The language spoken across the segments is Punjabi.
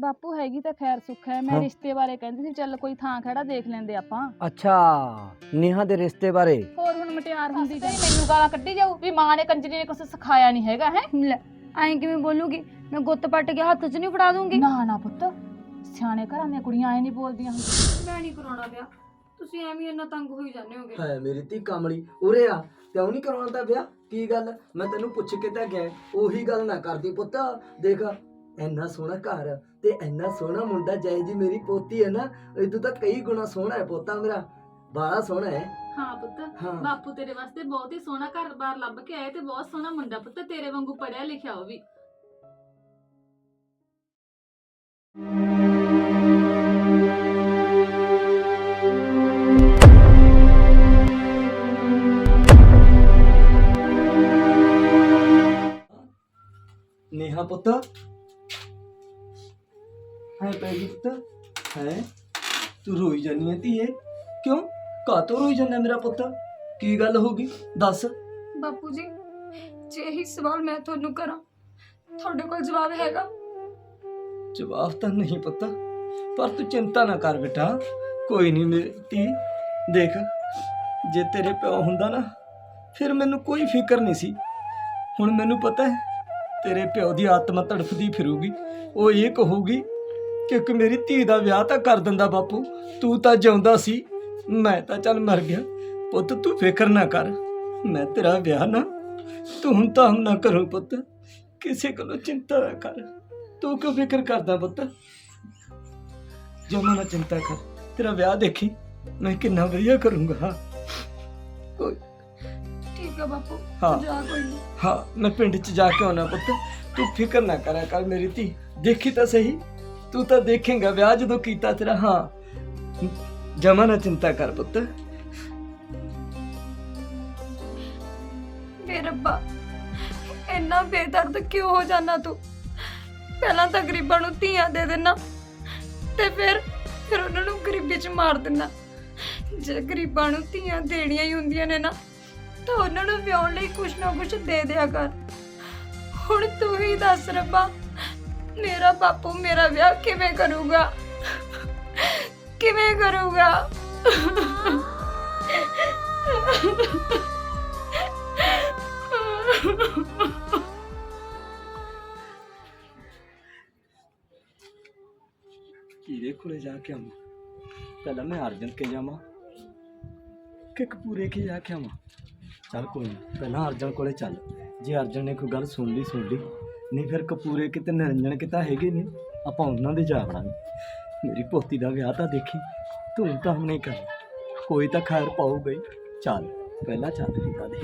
ਬਾਪੂ ਹੈਗੀ ਤਾਂ ਖੈਰ ਸੁੱਖ ਹੈ ਮੈਂ ਹਾਂ। ਰਿਸ਼ਤੇ ਬਾਰੇ ਕਹਿੰਦੀ ਸੀ ਚੱਲ ਕੋਈ ਥਾਂ ਖੜਾ ਦੇਖ ਲੈਂਦੇ ਆਪਾਂ। ਅੱਛਾ ਨੇਹਾ ਦੇ ਰਿਸ਼ਤੇ ਬਾਰੇ। ਹੋਰ ਹੁਣ ਮਟਿਆਰ ਹੁੰਦੀ ਤੇ ਮੈਨੂੰ ਗਾਲਾਂ ਕੱਢੀ ਜਾਊ ਵੀ ਮਾਂ ਨੇ ਕੰਜਰੀ ਨੇ ਕੁਛ ਸਿਖਾਇਆ ਨਹੀਂ ਹੈਗਾ ਹੈ? ਲੈ ਐਂ ਕਿਵੇਂ ਬੋਲੂਗੀ? ਮੈਂ ਗੁੱਤ ਪੱਟ ਕੇ ਹੱਥ 'ਚ ਨਹੀਂ ਫੜਾ ਦੂੰਗੀ। ਨਾ ਨਾ ਪੁੱਤ ਸਿਆਣੇ ਘਰਾਂ ਦੀਆਂ ਕੁੜੀਆਂ ਐ ਨਹੀਂ ਬੋਲਦੀਆਂ ਹੁੰਦੀਆਂ। ਮੈਂ ਨਹੀਂ ਕਰਾਉਣਾ ਵਿਆਹ। ਤੁਸੀਂ ਐਵੇਂ ਇੰਨਾ ਤੰਗ ਹੋਈ ਜਾਂਦੇ ਹੋਗੇ। ਹੈ ਮੇਰੀ ਧੀ ਕਮਲੀ ਉਰੇ ਆ ਕਿਉਂ ਨਹੀਂ ਕਰਾਉਣਾ ਵਿਆਹ? ਕੀ ਗੱਲ? ਮੈਂ ਤੈਨੂੰ ਪੁੱਛ ਕੇ ਤਾਂ ਗਿਆ ਉਹੀ ਗੱਲ ਨਾ ਕਰਦੀ ਪੁੱਤ। ਦੇਖ ਇੰਨਾ ਸੋਹਣਾ ਘਰ ਤੇ ਇੰਨਾ ਸੋਹਣਾ ਮੁੰਡਾ ਜੈ ਜੀ ਮੇਰੀ ਪੋਤੀ ਹੈ ਨਾ ਇਦੋਂ ਤਾਂ ਕਈ ਗੁਣਾ ਸੋਹਣਾ ਹੈ ਪੋਤਾ ਮੇਰਾ ਬਾਲਾ ਸੋਹਣਾ ਹੈ। ਹਾਂ ਪੁੱਤ ਹਾਂ। ਬਾਪੂ ਤੇਰੇ ਵਾਸਤੇ ਬਹੁਤ ਹੀ ਸੋਹਣਾ ਘਰ-ਬਾਰ ਲੱਭ ਕੇ ਆਏ ਤੇ ਬਹੁਤ ਸੋਹਣਾ ਮੁੰਡਾ ਪੁੱਤ ਤੇਰੇ ਵਾਂਗੂ ਪੜਿਆ ਲਿਖਿਆ ਉਹ ਵੀ। ਨੇਹਾ ਪੁੱਤ ਹੈ ਪੈਗੀ ਪੁੱਤ ਹੈ? ਤੂੰ ਰੋਈ ਜਾਨੀ ਹੈ ਧੀਏ। ਕਿਉਂ? ਕਾਤੋਂ ਰੋਈ ਜਾਂਦਾ ਮੇਰਾ ਪੁੱਤ। ਕੀ ਗੱਲ ਹੋ ਗਈ? ਦੱਸ। ਬਾਪੂ ਜੀ ਜੇ ਇਹੀ ਸਵਾਲ ਮੈਂ ਤੁਹਾਨੂੰ ਕਰਾਂ ਤੁਹਾਡੇ ਕੋਲ ਜਵਾਬ ਹੈਗਾ? ਜਵਾਬ ਤਾਂ ਨਹੀਂ ਪੁੱਤ ਪਰ ਤੂੰ ਚਿੰਤਾ ਨਾ ਕਰ ਬੇਟਾ। ਕੋਈ ਨਹੀਂ ਮੇਰੀ ਧੀ ਦੇਖ ਜੇ ਤੇਰੇ ਪਿਓ ਹੁੰਦਾ ਨਾ ਫਿਰ ਮੈਨੂੰ ਕੋਈ ਫਿਕਰ ਨਹੀਂ ਸੀ। ਹੁਣ ਮੈਨੂੰ ਪਤਾ ਹੈ ਤੇਰੇ ਪਿਓ ਦੀ ਆਤਮਾ ਤੜਫਦੀ ਫਿਰੂਗੀ ਉਹ ਇਹ ਕਹੂਗੀ ਕਿ ਇੱਕ ਮੇਰੀ ਧੀ ਦਾ ਵਿਆਹ ਤਾਂ ਕਰ ਦਿੰਦਾ ਬਾਪੂ। ਤੂੰ ਤਾਂ ਜਿਉਂਦਾ ਸੀ। ਮੈਂ ਤਾਂ ਚੱਲ ਮਰ ਗਿਆ। ਪੁੱਤ ਤੂੰ ਫਿਕਰ ਨਾ ਕਰ। ਮੈਂ ਤੇਰਾ ਵਿਆਹ ਨਾ ਤੂੰ ਤਾਂ ਨਾ ਕਰੂੰ ਪੁੱਤ। ਕਿਸੇ ਕੋਲੋਂ ਚਿੰਤਾ ਨਾ ਕਰ। ਤੂੰ ਕਿਉਂ ਫਿਕਰ ਕਰਦਾ ਪੁੱਤ? ਜਮਾ ਨਾ ਚਿੰਤਾ ਕਰ। ਤੇਰਾ ਵਿਆਹ ਦੇਖੀ ਮੈਂ ਕਿੰਨਾ ਵਧੀਆ ਕਰੂੰਗਾ। ਕੋਈ ਠੀਕ ਬਾਪੂ। ਹਾਂ। ਜਾ ਕੋਈ ਨਹੀਂ ਹਾਂ ਮੈਂ ਪਿੰਡ 'ਚ ਜਾ ਕੇ ਆਉਣਾ ਪੁੱਤ। ਤੂੰ ਫਿਕਰ ਨਾ ਕਰਿਆ ਕਰ ਮੇਰੀ ਧੀ। ਦੇਖੀ ਤਾਂ ਸਹੀ। ਤੂੰ ਤਾਂ ਦੇਖੇਂਗਾ ਵਿਆਹ ਜਦੋਂ ਕੀਤਾ ਤੇਰਾ, ਹਾਂ। ਜਮਾ ਨਾ ਚਿੰਤਾ ਕਰ ਪੁੱਤ। ਵੇ ਰੱਬਾ, ਇੰਨਾ ਬੇਦਰਦ ਕਿਉਂ ਹੋ ਜਾਣਾ ਤੂੰ? ਪਹਿਲਾਂ ਤਾਂ ਗਰੀਬਾਂ ਨੂੰ ਧੀਆਂ ਦੇ ਦੇਣਾ ਤੇ ਫਿਰ ਫਿਰ ਉਹਨਾਂ ਨੂੰ ਗਰੀਬੀ 'ਚ ਮਾਰ ਦੇਣਾ ਜੇ ਗਰੀਬਾਂ ਨੂੰ ਧੀਆਂ ਦੇਣੀਆਂ ਹੀ ਹੁੰਦੀਆਂ ਨੇ ਨਾ, ਤਾਂ ਉਹਨਾਂ ਨੂੰ ਵਿਆਹਣ ਲਈ ਕੁਛ ਨਾ ਕੁਛ ਦੇ ਦਿਆ ਕਰ। ਹੁਣ ਤੂੰ ਹੀ ਦੱਸ ਰੱਬਾ ਮੇਰਾ ਬਾਪੂ ਮੇਰਾ ਵਿਆਹ ਕਿਵੇਂ ਕਰੂਗਾ? ਕਿਵੇਂ ਕਰੂਗਾ? ਕੀਰੇ ਕੋਲੇ ਜਾ ਕੇ ਆਵਾਂ। ਪਹਿਲਾਂ ਮੈਂ ਅਰਜਨ ਕੇ ਜਾਵਾਂ, ਕਿ ਕਪੂਰੇ ਕੇ ਜਾ ਕੇ ਆਵਾਂ? ਚੱਲ ਕੋਈ ਨਹੀਂ ਪਹਿਲਾਂ ਅਰਜਨ ਕੋਲੇ ਚੱਲ। ਜੇ ਅਰਜਨ ਨੇ ਕੋਈ ਗੱਲ ਸੁਣ ਲਈ ਸੁਣ ਲਈ। ਨਹੀਂ ਫਿਰ ਕਪੂਰੇ ਕਿਤੇ ਨਿਰੰਜਨ ਕਿਤਾ ਹੈਗੇ ਨੇ ਆਪਾਂ ਉਹਨਾਂ ਦੇ ਜਾ ਵੜਾਂਗੇ ਮੇਰੀ ਪੋਤੀ ਦਾ ਵਿਆਹ ਤਾਂ ਦੇਖੀ ਤੂੰ ਤਾਂ ਨਹੀਂ ਕਰ। ਕੋਈ ਤਾਂ ਖੈਰ ਪਾਊਗਾ ਹੀ। ਚੱਲ, ਪਹਿਲਾਂ ਚੱਲ ਠੀਕ ਆ ਦੇ।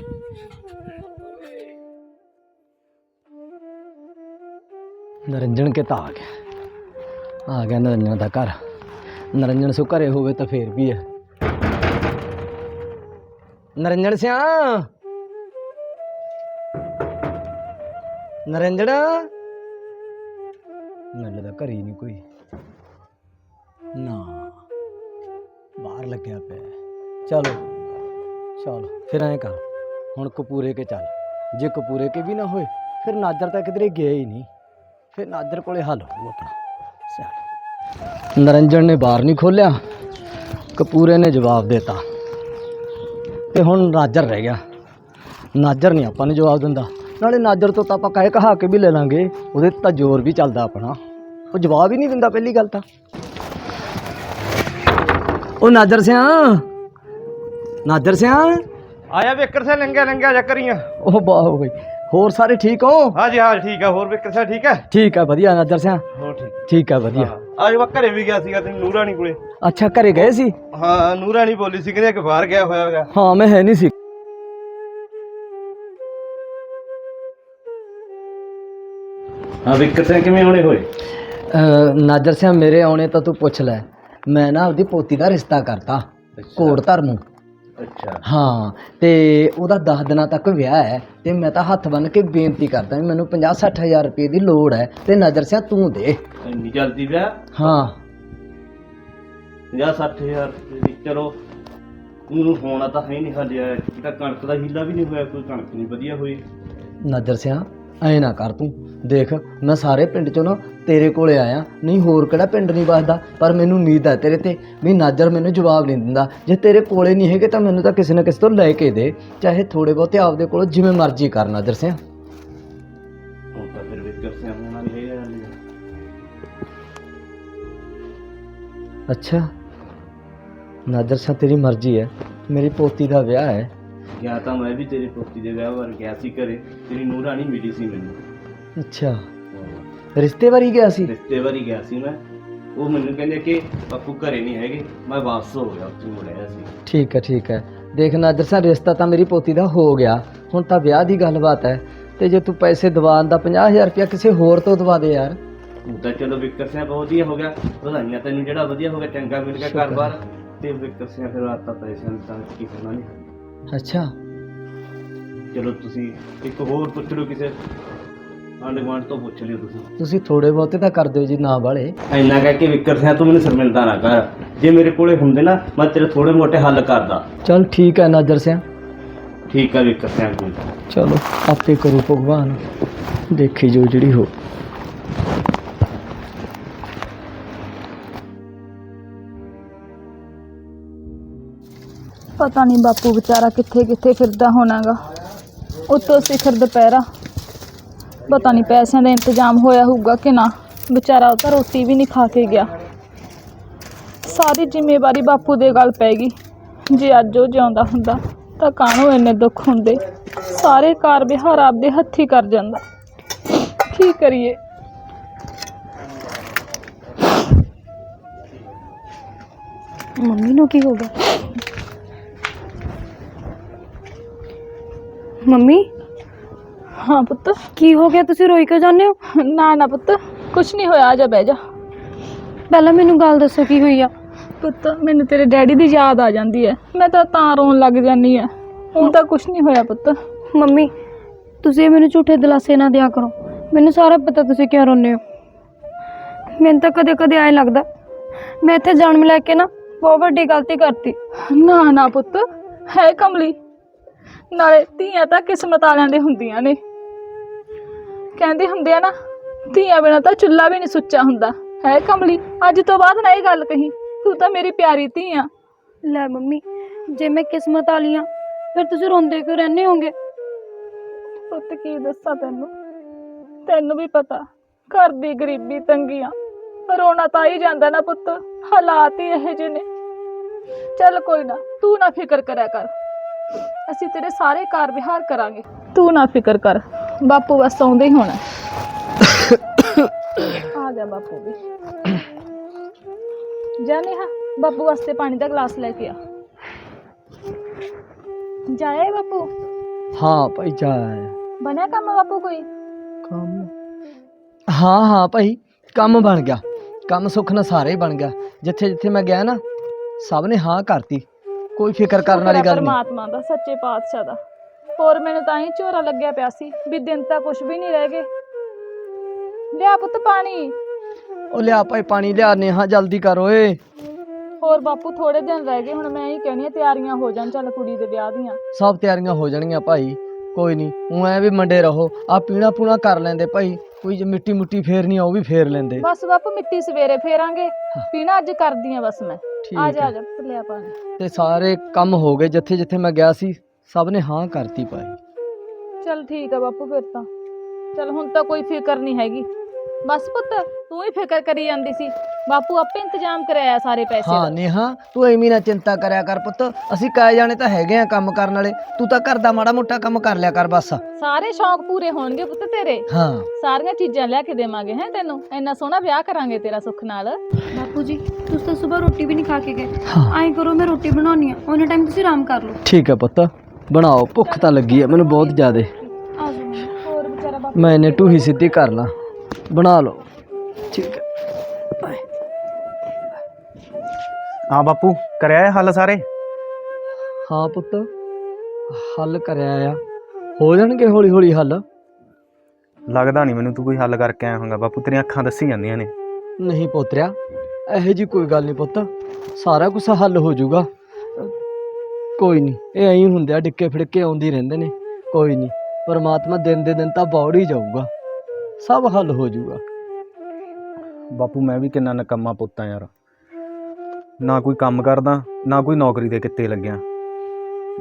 ਨਰਿੰਜਨ ਕੇ ਤਾਂ ਆ ਗਿਆ। ਆ ਗਿਆ ਨਰਿੰਜਨ ਦਾ ਘਰ। ਨਰਿੰਜਨ ਸੋ ਘਰੇ ਹੋਵੇ ਤਾਂ ਫੇਰ ਵੀ ਹੈ। ਨਰਿੰਜਨ ਸਿਆ! ਨਰਿੰਜਨ ਮੈਨੂੰ ਤਾਂ ਘਰੇ ਨਹੀਂ ਕੋਈ। ਨਾ। ਬਾਹਰ ਲੱਗਿਆ ਪਿਆ। ਹੈ। ਚਲੋ। ਚਲੋ, ਫਿਰ ਐਂ ਕਰ। ਹੁਣ ਕਪੂਰੇ ਕੇ ਚੱਲ। ਜੇ ਕਪੂਰੇ ਕੇ ਵੀ ਨਾ ਹੋਏ, ਫਿਰ ਨਾਜਰ ਤਾਂ ਕਿਧਰੇ ਗਿਆ ਹੀ ਨਹੀਂ। ਫਿਰ ਨਾਜਰ ਕੋਲੇ ਹੱਲ ਹੋਊ ਆਪਣਾ। ਚੱਲ। ਨਰਿੰਜਨ ਨੇ ਬਾਹਰ ਨਹੀਂ ਖੋਲਿਆ। ਕਪੂਰੇ ਨੇ ਜਵਾਬ ਦਿੱਤਾ। ਤੇ ਹੁਣ ਨਾਜਰ ਰਹਿ ਗਿਆ। ਨਾਜਰ ਨਹੀਂ ਆਪਾਂ ਨੂੰ ਜਵਾਬ ਦਿੰਦਾ। ਨਾਲੇ ਨਾਜਰ ਤੋਂ ਤਾਂ ਆਪਾਂ ਕਹਿ ਕਹਾ ਕੇ ਵੀ ਲੈ ਲਾਂਗੇ ਉਹਦੇ ਤੇ ਜ਼ੋਰ ਵੀ ਚੱਲਦਾ ਆਪਣਾ। ਉਹ ਜਵਾਬ ਹੀ ਨਹੀਂ ਦਿੰਦਾ ਪਹਿਲੀ ਗੱਲ ਤਾਂ। ਉਹ ਨਾਜਰ ਸਿਆ ਨਾਜਰ ਸਿਆ ਆਇਆ ਵਿਕਰ ਸੇ ਲੰਗਿਆ ਲੰਗਿਆ ਜਾ ਕਰੀਆਂ ਉਹ ਬਾਹ ਹੋ ਗਈ। ਹੋਰ ਸਾਰੇ ਠੀਕ ਹੋ? ਹਾਂਜੀ ਹਾਂ ਠੀਕ ਆ। ਹੋਰ ਵਿਕਰ ਸੇ ਠੀਕ ਹੈ ਠੀਕ ਆ ਵਧੀਆ ਨਾਜਰ ਸਿਆ। ਹੋਰ ਠੀਕ। ਠੀਕ ਆ ਵਧੀਆ। ਅੱਜ ਮੈਂ ਘਰੇ ਵੀ ਗਿਆ ਸੀਗਾ ਤੇ ਨੂਰਾਣੀ ਕੋਲੇ। ਅੱਛਾ ਘਰੇ ਗਏ ਸੀ? ਹਾਂ ਨੂਰਾਣੀ ਬੋਲੀ ਸੀ ਕਹਿੰਦੇ ਕਿ ਬਾਹਰ ਗਿਆ ਹੋਇਆ ਹੈਗਾ। ਹਾਂ ਮੈਂ ਹੈ ਨਹੀਂ ਸੀ। ਹਾਂ ਵਿਕਰ ਸੇ ਕਿਵੇਂ ਹੋਣੇ ਹੋਏ? ਅਹ ਨਾਜਰ ਸਿਆ ਮੇਰੇ ਆਉਣੇ ਤਾਂ ਤੂੰ ਪੁੱਛ ਲੈ। ਮੈਂ ਨਾ ਉਹਦੀ ਪੋਤੀ ਦਾ ਰਿਸ਼ਤਾ ਕਰਤਾ ਕੋੜ ਧਰਮੂ ਅੱਛਾ। ਹਾਂ ਤੇ ਉਹਦਾ 10 ਦਿਨਾਂ ਤੱਕ ਵਿਆਹ ਹੈ ਤੇ ਮੈਂ ਤਾਂ ਹੱਥ ਬੰਨ ਕੇ ਬੇਨਤੀ ਕਰਦਾ ਵੀ ਮੈਨੂੰ 50 60000 ਰੁਪਏ ਦੀ ਲੋੜ ਹੈ ਤੇ ਨਜ਼ਰ ਸਿਆ ਤੂੰ ਦੇ। ਇੰਨੀ ਜਲਦੀ ਵਿਆਹ? ਹਾਂ। 50 60000 ਦੀ ਚਲੋ ਉਹਨੂੰ ਹੋਣਾ ਤਾਂ ਹੈ ਨਹੀਂ ਹਾਲੇ ਤਾਂ ਕਣਕ ਦਾ ਹੀਲਾ ਵੀ ਨਹੀਂ ਹੋਇਆ ਕੋਈ ਕਣਕ ਨਹੀਂ ਵਧੀਆ ਹੋਈ। ਨਜ਼ਰ ਸਿਆ ਐ ਨਾ ਕਰ ਤੂੰ। ਦੇਖ ਮੈਂ ਸਾਰੇ ਪਿੰਡ ਚੋਂ ਨਾ ਤੇਰੇ ਕੋਲੇ ਆਇਆ। ਨਹੀਂ ਹੋਰ ਕਿਹੜਾ ਪਿੰਡ ਨਹੀਂ ਵੱਸਦਾ? ਪਰ ਮੈਨੂੰ ਉਮੀਦ ਹੈ ਤੇਰੇ ਤੇ ਵੀ ਨਾਜਰ ਮੈਨੂੰ ਜਵਾਬ ਨਹੀਂ ਦਿੰਦਾ। ਜੇ ਤੇਰੇ ਕੋਲੇ ਨਹੀਂ ਹੈਗੇ ਤਾਂ ਮੈਨੂੰ ਤਾਂ ਕਿਸੇ ਨਾ ਕਿਸੇ ਤੋਂ ਲੈ ਕੇ ਦੇ। ਚਾਹੇ ਥੋੜੇ ਬਹੁਤੇ ਆਪਦੇ ਕੋਲ ਜਿਵੇਂ ਮਰਜ਼ੀ ਕਰ ਨਾਜਰ ਸਿਆ। ਹੁਣ ਤਾਂ ਫਿਰ ਵਿਕਰ ਸਿੰਘ ਹੋਣਾ ਹਾਲੇ। ਅੱਛਾ। ਨਾਜਰ ਸਿਆ ਤੇਰੀ ਮਰਜ਼ੀ ਹੈ। ਮੇਰੀ ਪੋਤੀ ਦਾ ਵਿਆਹ ਹੈ। ਗਿਆ ਤਾਂ ਮੈਂ ਵੀ ਤੇਰੀ ਪੋਤੀ ਦੇ ਵਿਆਹ ਵਾਰ ਗਿਆ ਸੀ ਘਰੇ ਤੇਰੀ ਨੂੰਰਾਣੀ ਮਿਲੀ ਸੀ ਮੈਨੂੰ। ਅੱਛਾ। ਰਿਸ਼ਤੇ ਵਾਰੀ ਗਿਆ ਸੀ? ਰਿਸ਼ਤੇ ਵਾਰੀ ਗਿਆ ਸੀ ਮੈਂ। ਉਹ ਮੈਨੂੰ ਕਹਿੰਦੇ ਕਿ ਪੱਪੂ ਘਰੇ ਨਹੀਂ ਹੈਗੇ ਮੈਂ ਵਾਪਸ ਹੋ ਗਿਆ ਉੱਥੇ ਮੁੜਿਆ ਸੀ। ਠੀਕ ਹੈ ਠੀਕ ਹੈ। ਦੇਖ ਨਾਜਰ ਸਿਆ ਰਿਸ਼ਤਾ ਤਾਂ ਮੇਰੀ ਪੋਤੀ ਦਾ ਹੋ ਗਿਆ। ਹੁਣ ਤਾਂ ਵਿਆਹ ਦੀ ਗੱਲਬਾਤ ਹੈ। ਤੇ ਜੇ ਤੂੰ ਪੈਸੇ ਦਵਾਨ ਦਾ 50000 ਰੁਪਇਆ ਕਿਸੇ ਹੋਰ ਤੋਂ ਦਵਾ ਦੇ ਯਾਰ। ਤਾਂ ਚਲੋ ਵਿਕਰ ਸਿੰਘ ਬਹੁਤ ਵਧੀਆ ਹੋ ਗਿਆ। ਵਧਾਈਆਂ ਤੈਨੂੰ ਜਿਹੜਾ ਵਧੀਆ ਹੋ ਗਿਆ ਚੰਗਾ ਮਿਲ ਗਿਆ। ਘਰ-ਬਾਰ। ਤੇ ਵਿਕਰ ਸਿੰਘ ਫਿਰ ਆਤਾ ਪੈਸੇ ਨੂੰ ਤਾਂ ਕੀ ਕਰਨਾ ਨਹੀਂ। ਅੱਛਾ। ਚਲੋ ਤੁਸੀਂ ਇੱਕ ਹੋਰ ਪੁੱਛ ਲਓ ਕਿਸੇ। ਆਂਢ ਗੁਆਂਢ ਤੋਂ ਪੁੱਛ ਲਿਓ ਤੁਸੀਂ। ਤੁਸੀਂ ਥੋੜੇ ਬਹੁਤੇ ਤਾਂ ਕਰ ਦਿਓ ਜੀ ਨਾ ਵਾਲੇ। ਇੰਨਾ ਕਹਿ ਕੇ ਵਿਕਰ ਸਿੰਘ ਤੂੰ ਮੈਨੂੰ ਸ਼ਰਮਿੰਦਾ ਨਾ ਕਰ। ਜੇ ਮੇਰੇ ਕੋਲੇ ਹੁੰਦੇ ਨਾ ਮੈਂ ਤੇਰੇ ਥੋੜੇ ਮੋਟੇ ਹੱਲ ਕਰਦਾ। ਚਲ ਠੀਕ ਹੈ ਨਾਜਰ ਸਿਆ। ਠੀਕ ਆ ਵਿਕਰ ਸਿੰਘ ਕੋਈ ਚਲੋ ਆਪੇ ਕਰੂ ਭਗਵਾਨ। ਦੇਖੀ ਜੋ ਜਿਹੜੀ ਹੋ। ਪਤਾ ਨਹੀਂ ਬਾਪੂ ਵਿਚਾਰਾ ਕਿੱਥੇ ਕਿੱਥੇ ਫਿਰਦਾ ਹੋਣਾਗਾ। ਉੱਤੋਂ ਸਿਖਰ ਦੁਪਹਿਰਾ। ਪਤਾ ਨਹੀਂ ਪੈਸਿਆਂ ਦਾ ਇੰਤਜ਼ਾਮ ਹੋਇਆ ਹੋਊਗਾ ਕਿ ਨਾ। ਵਿਚਾਰਾ ਉਹ ਤਾਂ ਰੋਟੀ ਵੀ ਨਹੀਂ ਖਾ ਕੇ ਗਿਆ। ਸਾਰੀ ਜ਼ਿੰਮੇਵਾਰੀ ਬਾਪੂ ਦੇ ਗੱਲ ਪੈ ਗਈ। ਜੇ ਅੱਜ ਉਹ ਜਿਉਂਦਾ ਹੁੰਦਾ, ਤਾਂ ਕਾਹਨੂੰ ਇੰਨੇ ਦੁੱਖ ਹੁੰਦੇ? ਸਾਰੇ ਕਾਰ ਵਿਹਾਰ ਆਪਦੇ ਹੱਥੀ ਕਰ ਜਾਂਦਾ। ਕੀ ਕਰੀਏ? ਮੰਮੀ ਨੂੰ ਕੀ ਹੋ ਗਿਆ? ਮੰਮੀ? ਹਾਂ ਪੁੱਤ। ਕੀ ਹੋ ਗਿਆ? ਤੁਸੀਂ ਰੋਈ ਕਿਉਂ ਜਾਂਦੇ ਹੋ? ਨਾ ਨਾ ਪੁੱਤ। ਕੁਛ ਨਹੀਂ ਹੋਇਆ ਆ ਜਾ ਬਹਿ ਜਾ। ਪਹਿਲਾਂ ਮੈਨੂੰ ਗੱਲ ਦੱਸੋ ਕੀ ਹੋਈ ਆ। ਪੁੱਤ ਮੈਨੂੰ ਤੇਰੇ ਡੈਡੀ ਦੀ ਯਾਦ ਆ ਜਾਂਦੀ ਹੈ। ਮੈਂ ਤਾਂ ਤਾਂ ਰੋਣ ਲੱਗ ਜਾਂਦੀ ਆ ਹੁਣ ਤਾਂ ਕੁਛ ਨਹੀਂ ਹੋਇਆ ਪੁੱਤ। ਮੰਮੀ ਤੁਸੀਂ ਮੈਨੂੰ ਝੂਠੇ ਦਿਲਾਸੇ ਨਾ ਦਿਆ ਕਰੋ। ਮੈਨੂੰ ਸਾਰਾ ਪਤਾ ਤੁਸੀਂ ਕਿਉਂ ਰੋਂਦੇ ਹੋ। ਮੈਨੂੰ ਤਾਂ ਕਦੇ ਕਦੇ ਐਂ ਲੱਗਦਾ ਮੈਂ ਇੱਥੇ ਜਨਮ ਲੈ ਕੇ ਨਾ ਬਹੁਤ ਵੱਡੀ ਗਲਤੀ ਕਰਤੀ। ਨਾ ਨਾ ਪੁੱਤ। ਹੈ ਕਮਲੀ। ਨਾਲੇ ਧੀਆਂ ਤਾਂ ਕਿਸਮਤ ਵਾਲਿਆਂ ਦੇ ਹੁੰਦੀਆਂ ਨੇ। ਕਹਿੰਦੇ ਹੁੰਦੇ ਆ ਨਾ ਧੀਆਂ ਬਿਨਾਂ ਤਾਂ ਚੁੱਲ੍ਹਾ ਵੀ ਨਹੀਂ ਸੁੱਚਾ ਹੁੰਦਾ। ਹੈ ਕਮਲੀ ਅੱਜ ਤੋਂ ਬਾਅਦ ਨਾ ਇਹ ਗੱਲ ਕਹੀ ਤੂੰ ਤਾਂ ਮੇਰੀ ਪਿਆਰੀ ਧੀ ਆ। ਲੈ ਮੰਮੀ ਜੇ ਮੈਂ ਕਿਸਮਤ ਵਾਲੀ ਆ ਫਿਰ ਤੁਸੀਂ ਰੋਂਦੇ ਕਿਉਂ ਰਹਿੰਦੇ ਹੋਗੇ ਪੁੱਤ ਕੀ ਦੱਸਾਂ ਤੈਨੂੰ? ਤੈਨੂੰ ਵੀ ਪਤਾ ਘਰ ਦੀ ਗਰੀਬੀ ਤੰਗੀਆਂ ਰੋਣਾ ਤਾਂ ਹੀ ਜਾਂਦਾ ਨਾ ਪੁੱਤ ਹਾਲਾਤ ਹੀ ਇਹੋ ਜਿਹੇ ਨੇ। ਚੱਲ ਕੋਈ ਨਾ ਤੂੰ ਨਾ ਫਿਕਰ ਕਰਿਆ ਕਰ। ਅਸੀਂ ਤੇਰੇ ਸਾਰੇ ਕਾਰ ਵਿਹਾਰ ਕਰਾਂਗੇ। ਤੂੰ ਨਾ ਫਿਕਰ ਕਰ। ਬਾਪੂ ਬਸ ਆਉਂਦੇ ਹੀ ਹੋਣਾ। ਆ ਗਿਆ ਬਾਪੂ ਵੀ। ਜਾ ਨੇਹਾ ਬਾਪੂ ਵਾਸਤੇ ਪਾਣੀ ਦਾ ਗਲਾਸ ਲੈ ਕੇ ਆ। ਜਾਏ ਬਾਪੂ? ਹਾਂ ਭਾਈ ਜਾ ਬਣਿਆ ਕੰਮ ਬਾਪੂ ਕੋਈ? ਕੰਮ? ਹਾਂ ਹਾਂ ਭਾਈ ਕੰਮ ਬਣ ਗਿਆ। ਕੰਮ ਸੁੱਖ ਨਾਲ ਸਾਰੇ ਹੀ ਬਣ ਗਿਆ। ਜਿੱਥੇ ਜਿੱਥੇ ਮੈਂ ਗਿਆ ਨਾ ਸਭ ਨੇ ਹਾਂ ਕਰਤੀ। ਕੋਈ ਫਿਕਰ ਕਰਨ ਵਾਲੀ ਗੱਲ ਨਹੀਂ। ਪਰਮਾਤਮਾ ਦਾ ਸੱਚੇ ਪਾਤਸ਼ਾਹ ਦਾ। ਹੋਰ ਮੈਨੂੰ ਤਾਂ ਹੀ ਝੋਰਾ ਲੱਗਿਆ ਪਿਆ ਸੀ ਵੀ ਦਿਨ ਤਾਂ ਕੁਝ ਵੀ ਨਹੀਂ ਰਹਿ ਗਏ। ਲਿਆ ਪੁੱਤ ਪਾਣੀ। ਉਹ ਲਿਆ ਭਾਈ ਪਾਣੀ ਲਿਆ ਨੇਹਾ ਜਲਦੀ ਕਰ ਓਏ। ਹੋਰ ਬਾਪੂ ਥੋੜੇ ਦਿਨ ਰਹਿ ਗਏ ਹੁਣ ਮੈਂ ਹੀ ਕਹਿਣੀ ਆ ਤਿਆਰੀਆਂ ਹੋ ਜਾਣ ਚੱਲ ਕੁੜੀ ਦੇ ਵਿਆਹ ਦੀਆਂ। ਸਭ ਤਿਆਰੀਆਂ ਹੋ ਜਾਣਗੀਆਂ ਭਾਈ ਕੋਈ ਨਹੀਂ ਉਹ ਐ ਵੀ ਮੰਡੇ ਰਹੋ ਆ ਪੀਣਾ ਪੂਣਾ ਕਰ ਲੈਂਦੇ ਭਾਈ ਕੋਈ ਜੇ ਮਿੱਟੀ ਮੁੱਟੀ ਫੇਰਨੀ ਆ ਉਹ ਵੀ ਫੇਰ ਲੈਂਦੇ। ਬਸ ਬਾਪੂ ਮਿੱਟੀ ਸਵੇਰੇ ਫੇਰਾਂਗੇ ਪੀਣਾ ਅੱਜ ਕਰਦੀ ਆ ਬਸ ਮੈਂ। ਠੀਕ ਆ ਜਾ ਆ ਹੈ ਜਾ ਪੁੱਤ ਪਾਣੀ। ਤੇ ਸਾਰੇ ਕੰਮ ਹੋ ਗਏ ਜਿੱਥੇ ਜਿੱਥੇ ਮੈਂ ਗਿਆ ਸੀ ਸਭ ਨੇ ਹਾਂ ਕਰਤੀ ਭਾਈ ਚੱਲ ਠੀਕ ਆ ਬਾਪੂ ਫਿਰ ਤਾਂ। ਚੱਲ ਹੁਣ ਤਾਂ ਕੋਈ ਫਿਕਰ ਨਹੀਂ ਹੈਗੀ। ਬਸ ਪੁੱਤ ਤੂੰ ਹੀ ਫਿਕਰ ਕਰੀ ਜਾਂਦੀ ਸੀ। ਬਾਪੂ ਆਪੇ ਇੰਤਜ਼ਾਮ ਕਰਾਇਆ ਸਾਰੇ ਪੈਸੇ ਹਾਂ ਦਾ। ਨੇਹਾ ਤੂੰ ਐਵੇਂ ਨਾ ਚਿੰਤਾ ਕਰਿਆ ਕਰ ਪੁੱਤ। ਅਸੀਂ ਕਾਇ ਜਾਣੇ ਤਾਂ ਹੈਗੇ ਆ ਕੰਮ ਕਰਨ ਵਾਲੇ। ਤੂੰ ਤਾਂ ਘਰ ਦਾ ਮਾੜਾ ਮੋਟਾ ਕੰਮ ਕਰ ਲਿਆ ਕਰ ਬਸ। ਸਾਰੇ ਸ਼ੌਂਕ ਪੂਰੇ ਹੋਣਗੇ ਪੁੱਤ ਤੇਰੇ। ਹਾਂ। ਸਾਰੀਆਂ ਚੀਜ਼ਾਂ ਲਿਆ ਕੇ ਦੇਵਾਂਗੇ ਹੈ ਤੈਨੂੰ। ਇੰਨਾ ਸੋਹਣਾ ਵਿਆਹ ਕਰਾਂਗੇ ਤੇਰਾ ਸੁੱਖ ਨਾਲ। ਬਾਪੂ ਜੀ ਤੁਸੀਂ ਤਾਂ ਸਵੇਰ ਰੋਟੀ ਵੀ ਨਹੀਂ ਖਾ ਕੇ ਗਏ। ਹਾਂ। ਐਂ ਕਰੋ ਮੈਂ ਰੋਟੀ ਬਣਾਉਣੀ ਆ। ਉਹਨੇ ਟਾਈਮ ਤੁਸੀਂ ਆਰਾਮ ਕਰ ਲਓ। ਠੀਕ ਹੈ ਪੁੱਤ। ਬਣਾਓ। ਭੁੱਖ ਤਾਂ ਲੱਗੀ ਹੈ ਮੈਨੂੰ ਬਹੁਤ ਜ਼ਿਆਦੇ। ਆ ਜਾਓ। ਹੋਰ ਵਿਚਾਰਾ ਬਾਪੂ ਮੈਂ ਇਹਨੇ ਢੂਹੀ ਸਿੱਧੀ ਕਰ ਲਾਂ। ਬਣਾ ਲਓ। ਠੀਕ ਹੈ ਹਾਂ ਬਾਪੂ ਕਰਿਆ ਇਹ ਹੱਲ ਸਾਰੇ? ਹਾਂ ਪੁੱਤ ਹੱਲ ਕਰਿਆ ਆ। ਹੋ ਜਾਣਗੇ ਹੌਲੀ ਹੌਲੀ? ਹੱਲ ਲੱਗਦਾ ਨਹੀਂ ਮੈਨੂੰ ਤੂੰ ਕੋਈ ਹੱਲ ਕਰਕੇ ਆਇਆ ਹੋਗਾ ਬਾਪੂ ਤੇਰੀਆਂ ਅੱਖਾਂ ਦੱਸੀ ਜਾਂਦੀਆਂ ਨੇ। ਨਹੀਂ ਪੋਤਰਿਆ ਇਹੋ ਜੀ ਕੋਈ ਗੱਲ ਨਹੀਂ ਪੁੱਤ। ਸਾਰਾ ਕੁਝ ਹੱਲ ਹੋ ਜਾਊਗਾ। ਕੋਈ ਨਹੀਂ ਇਹ ਐਂ ਹੁੰਦੇ ਆ ਡਿੱਕੇ ਫਿੜਕੇ ਆਉਂਦੇ ਹੀ ਰਹਿੰਦੇ ਨੇ। ਕੋਈ ਨਹੀਂ ਪਰਮਾਤਮਾ ਦਿਨ ਦੇ ਦਿਨ ਤਾਂ ਬੌੜ ਹੀ ਜਾਊਗਾ। ਸਭ ਹੱਲ ਹੋ ਜਾਊਗਾ। ਬਾਪੂ ਮੈਂ ਵੀ ਕਿੰਨਾ ਨਕੰਮਾ ਪੁੱਤ ਯਾਰ। ਨਾ ਕੋਈ ਕੰਮ ਕਰਦਾ ਨਾ ਕੋਈ ਨੌਕਰੀ ਦੇ ਕਿੱਤੇ ਲੱਗਿਆ।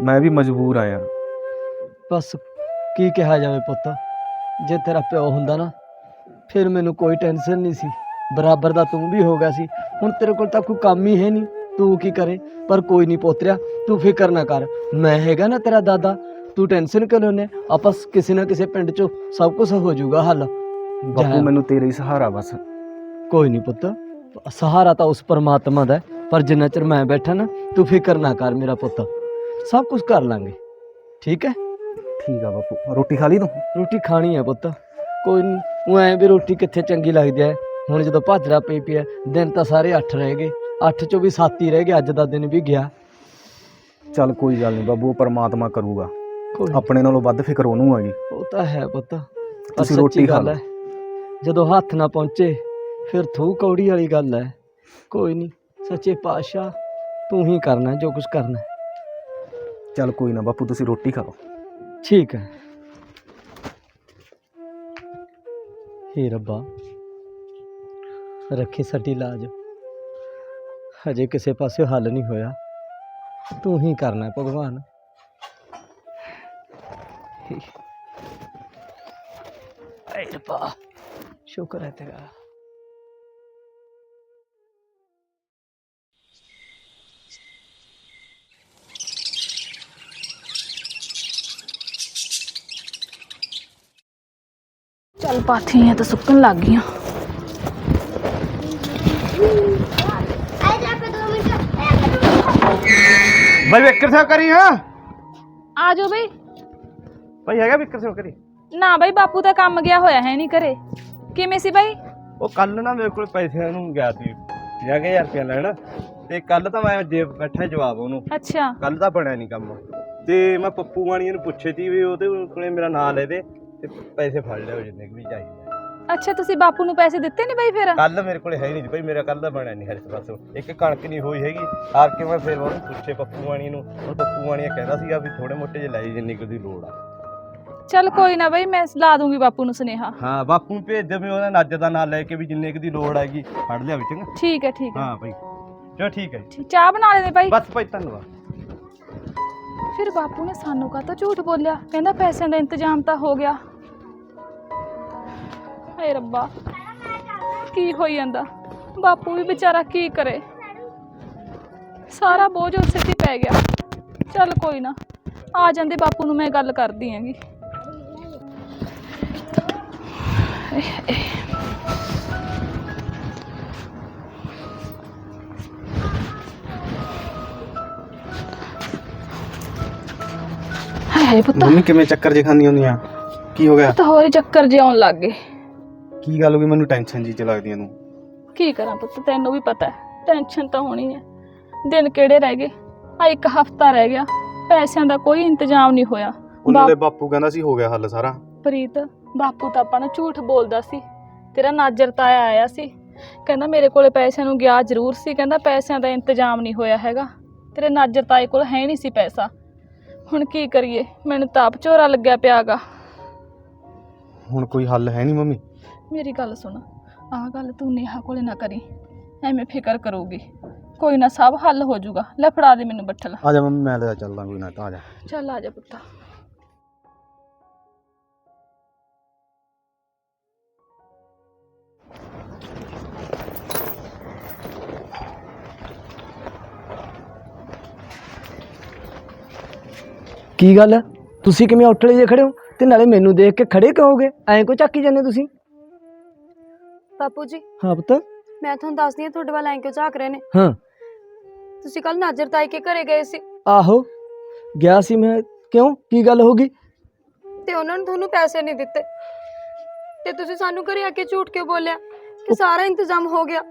ਮੈਂ ਵੀ ਮਜਬੂਰ ਆ ਯਾਰ ਬਸ ਕੀ ਕਿਹਾ ਜਾਵੇ ਪੁੱਤ? ਜੇ ਤੇਰਾ ਪਿਓ ਹੁੰਦਾ ਨਾ ਫਿਰ ਮੈਨੂੰ ਕੋਈ ਟੈਨਸ਼ਨ ਨਹੀਂ ਸੀ। ਬਰਾਬਰ ਦਾ ਤੂੰ ਵੀ ਹੋ ਗਿਆ ਸੀ। ਹੁਣ ਤੇਰੇ ਕੋਲ ਤਾਂ ਕੋਈ ਕੰਮ ਹੀ ਹੈ ਨਹੀਂ। ਤੂੰ ਕੀ ਕਰੇ? ਪਰ ਕੋਈ ਨਹੀਂ ਪੋਤਰਿਆ ਤੂੰ ਫਿਕਰ ਨਾ ਕਰ। ਮੈਂ ਹੈਗਾ ਨਾ ਤੇਰਾ ਦਾਦਾ। ਤੂੰ ਟੈਨਸ਼ਨ ਕਿਉਂ ਲੈਨੇ ਆਪਾਂ ਸ- ਕਿਸੇ ਨਾ ਕਿਸੇ ਪਿੰਡ 'ਚੋਂ ਸਭ ਕੁਝ ਹੋ ਜਾਊਗਾ ਹੱਲ। ਬਾਪੂ ਮੈਨੂੰ ਤੇਰੇ ਹੀ ਸਹਾਰਾ ਬਸ। ਕੋਈ ਨਹੀਂ ਪੁੱਤ। ਸਹਾਰਾ ਤਾਂ ਉਸ ਪਰਮਾਤਮਾ ਦਾ ਹੈ, ਪਰ ਜਿੰਨਾ ਚਿਰ ਮੈਂ ਬੈਠਾ ਨਾ ਤੂੰ ਫਿਕਰ ਨਾ ਕਰ ਮੇਰਾ ਪੁੱਤ। ਸਭ ਕੁਝ ਕਰ ਲਾਂਗੇ। ਠੀਕ ਹੈ? ਠੀਕ ਆ ਬਾਪੂ। ਰੋਟੀ ਖਾ ਲਈ ਤੂੰ? ਰੋਟੀ ਖਾਣੀ ਹੈ ਪੁੱਤ। ਕੋਈ ਉਹ ਐਂ ਵੀ ਰੋਟੀ ਕਿੱਥੇ ਚੰਗੀ ਲੱਗਦੀ ਹੈ ਹੁਣ ਜਦੋਂ ਭਾਜਰਾ ਪਈ ਪਿਆ ਦਿਨ ਤਾਂ ਸਾਰੇ 8 ਰਹਿ ਗਏ। 8 ਚੋਂ ਵੀ 7 ਹੀ ਰਹਿ ਗਏ ਅੱਜ ਦਾ ਦਿਨ ਵੀ ਗਿਆ। ਚੱਲ ਕੋਈ ਗੱਲ ਨਹੀਂ ਬਾਬੂ ਪਰਮਾਤਮਾ ਕਰੂਗਾ। ਕੋਈ ਆਪਣੇ ਨਾਲੋਂ ਵੱਧ ਫਿਕਰ ਉਹਨੂੰ ਹੈਗੀ ਉਹ ਤਾਂ ਹੈ ਪੁੱਤ। ਤੁਸੀਂ ਸੱਚੀ ਰੋਟੀ ਖਾ। ਹੈ ਜਦੋਂ ਹੱਥ ਨਾ ਪਹੁੰਚੇ ਫਿਰ ਥੂ ਕੌੜੀ ਵਾਲੀ ਗੱਲ ਹੈ ਕੋਈ ਨਹੀਂ ਸੱਚੇ ਪਾਤਸ਼ਾਹ ਤੂੰ ਹੀ ਕਰਨਾ ਜੋ ਕੁਝ ਕਰਨਾ ਹੈ। ਚੱਲ ਕੋਈ ਨਾ ਬਾਪੂ ਤੁਸੀਂ ਰੋਟੀ ਖਾ ਲਓ। ਠੀਕ ਹੈ। ਹੇ ਰੱਬਾ ਰੱਖੇ ਸਾਡੀ ਲਾਜ। ਹਜੇ ਕਿਸੇ ਪਾਸੇ ਹੱਲ ਨਹੀਂ ਹੋਇਆ। ਤੂੰ ਹੀ ਕਰਨਾ ਹੈ ਭਗਵਾਨ। ਹੇ ਰੱਬਾ ਸ਼ੁਕਰ ਹੈ ਤੇਰਾ। ਚੱਲ ਪਾਥੀਆਂ ਤਾਂ ਸੁੱਕਣ ਲੱਗ ਗਈਆਂ। ਬਾਈ ਵਿਕਰ ਸਾਹਿਬ ਕਰੀ ਹਾਂ? ਆ ਜਾਓ ਬਈ। ਬਾਈ ਹੈਗਾ ਵਿਕਰ ਸਾਹਿਬ ਕਰੀ? ਨਾ ਬਈ ਬਾਪੂ ਤਾਂ ਕੰਮ ਗਿਆ ਹੋਇਆ ਹੈ ਨਹੀਂ ਘਰੇ। ਕਿਵੇਂ ਸੀ ਬਈ? ਉਹ ਕੱਲ ਨਾ ਮੇਰੇ ਕੋਲ ਪੈਸਿਆਂ ਨੂੰ ਗਿਆ ਸੀ 50000 ਰੁਪਇਆ ਲੈਣ। ਤੇ ਕੱਲ ਤਾਂ ਮੈਂ ਜੇ ਬੈਠਾ ਜਵਾਬ ਉਹਨੂੰ। ਅੱਛਾ। ਕੱਲ ਦਾ ਬਣਿਆ ਨਹੀਂ ਕੰਮ। ਤੇ ਮੈਂ ਪੱਪੂ ਵਾਣੀਆਂ ਨੂੰ ਪੁੱਛੇ ਸੀ ਵੀ ਉਹਦੇ ਕੋਲੇ ਮੇਰਾ ਨਾਂ ਲੈ ਦੇ। ਤੇ ਪੈਸੇ ਫੜ ਲਿਓ ਜਿੰਨੇ ਕੁ ਵੀ ਚਾਹੀਦੇ ਅੱਛਾ ਤੁਸੀਂ ਬਾਪੂ ਨੂੰ ਪੈਸੇ ਦਿੱਤੇ ਨਹੀਂ ਬਈ ਫਿਰ? ਕੱਲ ਮੇਰੇ ਕੋਲੇ ਹੈ ਨਹੀਂ ਸੀ ਭਾਈ ਮੇਰਾ ਕੱਲ ਦਾ ਬਣਿਆ ਨਹੀਂ ਹਰ ਪਾਸੋਂ ਇੱਕ ਕਣਕ ਨਹੀਂ ਹੋਈ ਹੈਗੀ ਹਾਰ ਕੇ ਮੈਂ ਫਿਰ ਉਹਨੂੰ ਪੁੱਛੇ ਪੱਪੂ ਵਾਣੀ ਨੂੰ। ਉਹ ਪੱਪੂ ਵਾਣੀਆ ਕਹਿੰਦਾ ਸੀਗਾ ਵੀ ਥੋੜੇ ਮੋਟੇ ਜਿਹੇ ਲਾਈ ਜਿੰਨੀ ਕੁ ਦੀ ਲੋੜ ਆ। ਚੱਲ ਕੋਈ ਨਾ ਬਈ ਮੈਂ ਲਾ ਦੂੰਗੀ ਬਾਪੂ ਨੂੰ ਸੁਨੇਹਾ। ਹਾਂ ਬਾਪੂ ਨੂੰ ਭੇਜ ਦੇ ਵੀ ਉਹਦਾ ਨੱਜ ਦਾ ਨਾਂ ਲੈ ਕੇ ਵੀ ਜਿੰਨੇ ਕੁ ਦੀ ਲੋੜ ਹੈਗੀ ਫੜ ਲਿਆ ਵਿੱਚ ਚੰਗਾ। ਠੀਕ ਹੈ ਠੀਕ ਹੈ। ਹਾਂ ਭਾਈ ਚਲੋ ਠੀਕ ਹੈ ਜੀ। ਠੀਕ- ਚਾਹ ਬਣਾ ਲੈਣੇ ਬਾਈ। ਬਸ ਭਾਈ ਧੰਨਵਾਦ। ਫਿਰ ਬਾਪੂ ਨੇ ਸਾਨੂੰ ਕਾਹਤੋਂ ਝੂਠ ਬੋਲਿਆ? ਕਹਿੰਦਾ ਪੈਸਿਆਂ ਦਾ ਇੰਤਜ਼ਾਮ ਤਾਂ ਹੋ ਗਿਆ। ਹਾਏ ਰੱਬਾ। ਕੀ ਹੋਈ ਜਾਂਦਾ? ਬਾਪੂ ਵੀ ਵਿਚਾਰਾ ਕੀ ਕਰੇ? ਸਾਰਾ ਬੋਝ ਉਸੇ ਤੇ ਪੈ ਗਿਆ। ਚੱਲ ਕੋਈ ਨਾ ਆ ਜਾਂਦੇ ਬਾਪੂ ਨੂੰ ਮੈਂ ਗੱਲ ਕਰਦੀ ਆਂਗੀ ਹਾਏ ਪੁੱਤ। ਮੰਮੀ ਕਿਵੇਂ ਚੱਕਰ ਜੇ ਖਾਂਦੀ ਹੁੰਦੀਆਂ? ਕੀ ਹੋ ਗਿਆ? ਤਾਂ ਹੋਰ ਹੀ ਚੱਕਰ ਜਿਹਾ ਆਉਣ ਲੱਗ ਗਏ। ਕੀ ਗੱਲ ਹੋ ਗਈ? ਮੈਨੂੰ ਟੈਨਸ਼ਨ ਜੀ ਚ ਲੱਗਦੀ ਤੂੰ ਕੀ ਕਰਾਂ ਪੁੱਤ? ਤੈਨੂੰ ਵੀ ਪਤਾ ਹੈ। ਟੈਨਸ਼ਨ ਤਾਂ ਹੋਣੀ ਹੈ ਦਿਨ ਕਿਹੜੇ ਰਹਿ ਗਏ? ਆ ਇੱਕ ਹਫਤਾ ਰਹਿ ਗਿਆ। ਪੈਸਿਆਂ ਦਾ ਕੋਈ ਇੰਤਜ਼ਾਮ ਨਹੀਂ ਹੋਇਆ। ਉਹਨਾਂ ਦੇ ਬਾਪੂ ਕਹਿੰਦਾ ਸੀ ਹੋ ਗਿਆ ਹੱਲ ਸਾਰਾ। ਪ੍ਰੀਤ ਬਾਪੂ ਤਾਂ ਆਪਾਂ ਨੂੰ ਝੂਠ ਬੋਲਦਾ ਸੀ। ਤੇਰਾ ਨਾਜਰ ਤਾਇਆ ਆਇਆ ਸੀ। ਕਹਿੰਦਾ ਮੇਰੇ ਕੋਲੇ ਪੈਸਿਆਂ ਨੂੰ ਗਿਆ ਜ਼ਰੂਰ ਸੀ। ਕਹਿੰਦਾ ਪੈਸਿਆਂ ਦਾ ਇੰਤਜ਼ਾਮ ਨਹੀਂ ਹੋਇਆ ਹੈਗਾ। ਤੇਰੇ ਨਾਜਰ ਤਾਏ ਕੋਲ ਹੈ ਨਹੀਂ ਸੀ ਪੈਸਾ। ਹੁਣ ਕੀ ਕਰੀਏ? ਮੈਨੂੰ ਤਾਂ ਆਪ ਝੋਰਾ ਲੱਗਿਆ ਪਿਆਗਾ। ਹੁਣ ਕੋਈ ਹੱਲ ਹੈ ਨਹੀਂ ਮੰਮੀ? ਮੇਰੀ ਗੱਲ ਸੁਣ। ਆਹ ਗੱਲ ਤੂੰ ਨੇਹਾ ਕੋਲੇ ਨਾ ਕਰੀ। ਐਵੇਂ ਫਿਕਰ ਕਰੂਗੀ। ਕੋਈ ਨਾ ਸਭ ਹੱਲ ਹੋ ਜਾਊਗਾ। ਲੈ ਫੜਾ ਦੇ ਮੈਨੂੰ ਬੱਠਲ। ਆ ਜਾ ਮੰਮੀ ਮੈਂ ਲੈ ਚੱਲਦਾ ਕੋਈ ਨਾ ਤਾਂ ਆ ਜਾ। ਚੱਲ ਆ ਜਾ ਪੁੱਤਾ। ਕੀ ਗੱਲ? ਤੁਸੀਂ ਕਿਵੇਂ ਉੱਠਲੇ ਜੇ ਖੜੇ ਹੋ? ਤੇ ਨਾਲੇ ਮੈਨੂੰ ਦੇਖ ਕੇ ਖੜੇ ਕਿਉਂ ਹੋਗੇ? ਐਂ ਕੋ ਚੱਕੀ ਜਾਂਦੇ ਤੁਸੀਂ? ਬਾਪੂ ਜੀ ਹਾਂ ਪੁੱਤ। ਮੈਂ ਤੁਹਾਨੂੰ ਦੱਸਦੀ ਹਾਂ ਤੁਹਾਡੇ ਵੱਲ ਐਂ ਕਿਉਂ ਝਾਕ ਰਹੇ ਨੇ? ਹਾਂ। ਤੁਸੀਂ ਕੱਲ ਨਾਜਰ ਤਾਈ ਕੇ ਘਰੇ ਗਏ ਸੀ। ਆਹੋ ਗਿਆ ਸੀ ਮੈਂ। ਕਿਉਂ? ਕੀ ਗੱਲ ਹੋ ਗਈ? ਤੇ ਉਹਨਾਂ ਨੇ ਤੁਹਾਨੂੰ ਪੈਸੇ ਨਹੀਂ ਦਿੱਤੇ। ਤੇ ਤੁਸੀਂ ਸਾਨੂੰ ਘਰੇ ਆ ਕੇ ਝੂਠ ਕਿਉਂ ਬੋਲਿਆ? ਕਿ ਸਾਰਾ ਇੰਤਜ਼ਾਮ ਹੋ ਗਿਆ।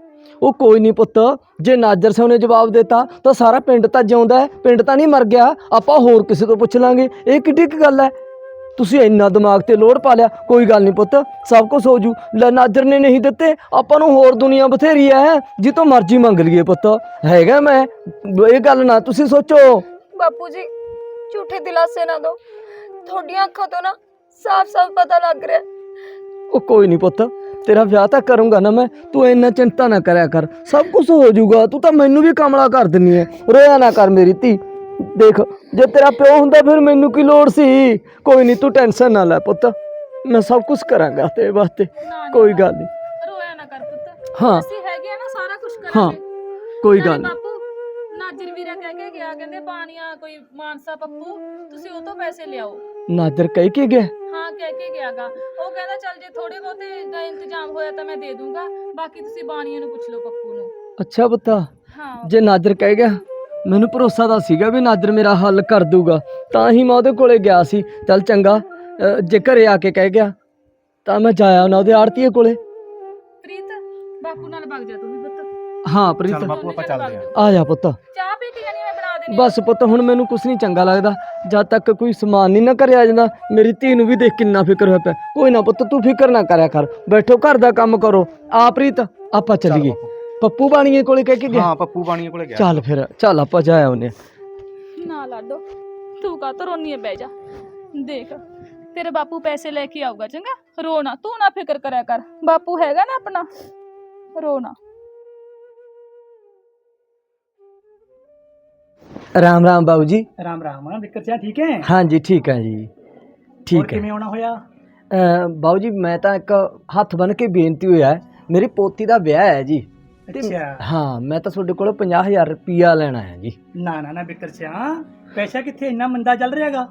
ਉਹ ਕੋਈ ਨਹੀਂ ਪੁੱਤ। ਜੇ ਨਾਜਰ ਸਿੰਘ ਨੇ ਜਵਾਬ ਦਿੱਤਾ ਤਾਂ ਸਾਰਾ ਪਿੰਡ ਤਾਂ ਜਿਉਂਦਾ ਹੈ। ਪਿੰਡ ਤਾਂ ਨਹੀਂ ਮਰ ਗਿਆ। ਆਪਾਂ ਹੋਰ ਕਿਸੇ ਤੋਂ ਪੁੱਛ ਲਾਂਗੇ। ਇਹ ਕਿੱਡੀ ਕੁ ਗੱਲ ਹੈ? ਤੁਸੀਂ ਇੰਨਾ ਦਿਮਾਗ ਤੇ ਲੋਡ ਪਾ ਲਿਆ ਕੋਈ ਗੱਲ ਨਹੀਂ ਪੁੱਤ ਸਭ ਕੁਝ ਹੋ ਜੂ। ਲੈ ਨਾਜਰ ਨੇ ਨਹੀਂ ਦਿੱਤੇ ਆਪਾਂ ਨੂੰ ਹੋਰ ਦੁਨੀਆ ਬਥੇਰੀ ਹੈ ਜਿੱਤੋਂ ਮਰਜ਼ੀ ਮੰਗ ਲਈਏ ਪੁੱਤ। ਹੈਗਾ ਮੈਂ ਇਹ ਗੱਲ ਨਾ ਤੁਸੀਂ ਸੋਚੋ। ਬਾਪੂ ਜੀ ਝੂਠੇ ਦਿਲਾਸੇ ਨਾ ਦਿਓ। ਤੁਹਾਡੀਆਂ ਅੱਖਾਂ ਤੋਂ ਨਾ ਸਾਫ਼-ਸਾਫ਼ ਪਤਾ ਲੱਗ ਰਿਹਾ। ਉਹ ਕੋਈ ਨਹੀਂ ਪੁੱਤ ਤੇਰਾ ਵਿਆਹ ਤਾਂ ਕਰੂੰਗਾ ਨਾ ਮੈਂ ਤੂੰ ਇੰਨਾ ਚਿੰਤਾ ਨਾ ਕਰਿਆ ਕਰ ਸਭ ਕੁਝ ਹੋ ਜਾਊਗਾ ਤੂੰ ਤਾਂ ਮੈਨੂੰ ਵੀ ਕਮਲਾ ਕਰ ਦਿੰਨੀ ਐ। ਰੋਇਆ ਨਾ ਕਰ ਮੇਰੀ ਧੀ। ਦੇਖ ਜੇ ਤੇਰਾ ਪਿਓ ਹੁੰਦਾ ਫਿਰ ਮੈਨੂੰ ਕੀ ਲੋੜ ਸੀ? ਕੋਈ ਨਹੀਂ ਤੂੰ ਟੈਨਸ਼ਨ ਨਾ ਲੈ ਪੁੱਤ। ਮੈਂ ਸਭ ਕੁਝ ਕਰਾਂਗਾ ਤੇਰੇ ਵਾਸਤੇ। ਨਾ, ਕੋਈ ਗੱਲ ਨਹੀਂ ਰੋਇਆ ਨਾ ਕਰ ਪੁੱਤ। ਹਾਂ। ਅਸੀਂ ਹੈਗੇ ਆ ਨਾ ਸਾਰਾ ਕੁਝ ਹਾਂ। ਕਰਾਂਗੇ ਕੋਈ ਨਾਲੇ ਗੱਲ ਨਹੀਂ ਬਾਪੂ ਨਾਜਰ ਵੀਰਾ ਕਹਿ ਕੇ ਗਿਆ ਕਹਿੰਦੇ ਬਾਣੀਆਂ ਕੋਈ ਮਾਨਸਾ ਪੱਪੂ ਤੁਸੀਂ ਉਹ ਤੋਂ ਪੈਸੇ ਲਿਆਓ। ਨਾਦਰ ਕਹਿ ਕੇ ਗਿਆ? ਹਾਂ ਕਹਿ ਕੇ ਗਿਆਗਾ। ਉਹ ਕਹਿੰਦਾ ਚੱਲ ਜੇ ਥੋੜੇ ਬਹੁਤੇ ਦਾ ਇੰਤਜ਼ਾਮ ਹੋਇਆ ਤਾਂ ਮੈਂ ਦੇ ਦੂੰਗਾ। ਬਾਕੀ ਤੁਸੀਂ ਬਾਣੀਆਂ ਨੂੰ ਪੁੱਛ ਲਓ ਪੱਪੂ ਨੂੰ। ਅੱਛਾ ਪੁੱਤਾ। ਹਾਂ। ਜੇ ਨਾਦਰ ਕਹਿ ਗਿਆ? ਮੈਨੂੰ ਭਰੋਸਾ ਤਾਂ ਸੀਗਾ ਵੀ ਨਾਦਰ ਮੇਰਾ ਹੱਲ ਕਰ ਦੂਗਾ। ਤਾਂ ਹੀ ਮੈਂ ਉਹਦੇ ਕੋਲੇ ਗਿਆ ਸੀ। ਚੱਲ ਚੰਗਾ ਅ, ਜੇ ਘਰੇ ਆ ਕੇ ਕਹਿ ਗਿਆ ਤਾਂ ਮੈਂ ਜਾਇਆ ਨਾ ਉਹਦੇ ਆੜਤੀਏ ਕੋਲੇ। ਪ੍ਰੀਤ ਬਾਪੂ ਨਾਲ ਭੱਗ ਜਾ ਤੂੰ ਵੀ ਪੁੱਤ। ਹਾਂ ਪ੍ਰੀਤ। ਚੱਲ ਬਾਪੂ ਆਪਾਂ ਚੱਲਦੇ ਆਂ ਆ ਜਾ ਪੁੱਤ। ਚਾਹ ਪੀ ਕੇ ਜਾਨੀ ਮੈਂ ਬਣਾ ਦੇਣੀ ਬਸ ਪੁੱਤ ਹੁਣ ਮੈਨੂੰ ਕੁਝ ਨਹੀਂ ਚੰਗਾ ਲੱਗਦਾ। ਜਦ ਤੱਕ ਕੋਈ ਸਮਾਨ ਨਹੀਂ ਨਾ ਘਰੇ ਆ ਜਾਂਦਾ ਮੇਰੀ ਧੀ ਨੂੰ ਵੀ ਦੇਖ ਕਿੰਨਾ ਫਿਕਰ ਹੋਇਆ ਪਿਆ। ਕੋਈ ਨਾ ਪੁੱਤ ਤੂੰ ਫਿਕਰ ਨਾ ਕਰਿਆ ਕਰ। ਬੈਠੋ ਘਰ ਦਾ ਕੰਮ ਕਰੋ। ਆ ਪ੍ਰੀਤ ਆਪਾਂ ਚੱਲੀਏ। ਪੱਪੂ ਬਾਣੀਏ ਕੋਲੇ ਕਹਿ ਕੇ ਗਿਆ? ਹਾਂ ਪੱਪੂ ਬਾਣੀਏ ਕੋਲੇ ਗਿਆ। ਚੱਲ ਫਿਰ ਚੱਲ ਆਪਾਂ ਜਾਇਆ ਉਹਨੇ ਨਾ ਲਾਡੋ ਤੂੰ ਕਾ ਤੋ ਰੋਣੀ ਬਹਿ ਜਾ। ਦੇਖ ਤੇਰੇ ਬਾਪੂ ਪੈਸੇ ਲੈ ਕੇ ਆਊਗਾ ਚੰਗਾ? ਰੋ ਨਾ ਤੂੰ ਨਾ ਫਿਕਰ ਕਰਿਆ ਕਰ। ਬਾਪੂ ਹੈਗਾ ਨਾ ਆਪਣਾ? ਰੋ ਨਾ। ਰਾਮ ਰਾਮ ਬਾਬੂ ਜੀ। ਰਾਮ ਰਾਮ ਵਿਕਰ ਸਿਆ ਠੀਕ ਹੈ? ਹਾਂਜੀ ਠੀਕ ਹੈ ਜੀ। ਹੋਰ ਠੀਕ ਹੈ। ਕਿਵੇਂ ਆਉਣਾ ਹੋਇਆ? ਅ, ਬਾਊ ਜੀ ਮੈਂ ਤਾਂ ਇੱਕ ਹੱਥ ਬਨ ਕੇ ਬੇਨਤੀ ਹੋਇਆ ਹੈ। ਮੇਰੀ ਪੋਤੀ ਦਾ ਵਿਆਹ ਹੈ ਜੀ। ਤੇ ਅੱਛਾ। ਹਾਂ ਮੈਂ ਤਾਂ ਤੁਹਾਡੇ ਕੋਲੋਂ 50000 ਰੁਪਿਆ ਲੈਣਾ ਹੈ ਜੀ। ਨਾ ਨਾ ਨਾ ਵਿਕਰ ਸਿਆ ਪੈਸਾ ਕਿੱਥੇ ਇੰਨਾ ਮੰਦਾ ਚੱਲ ਰਿਹਾਗਾ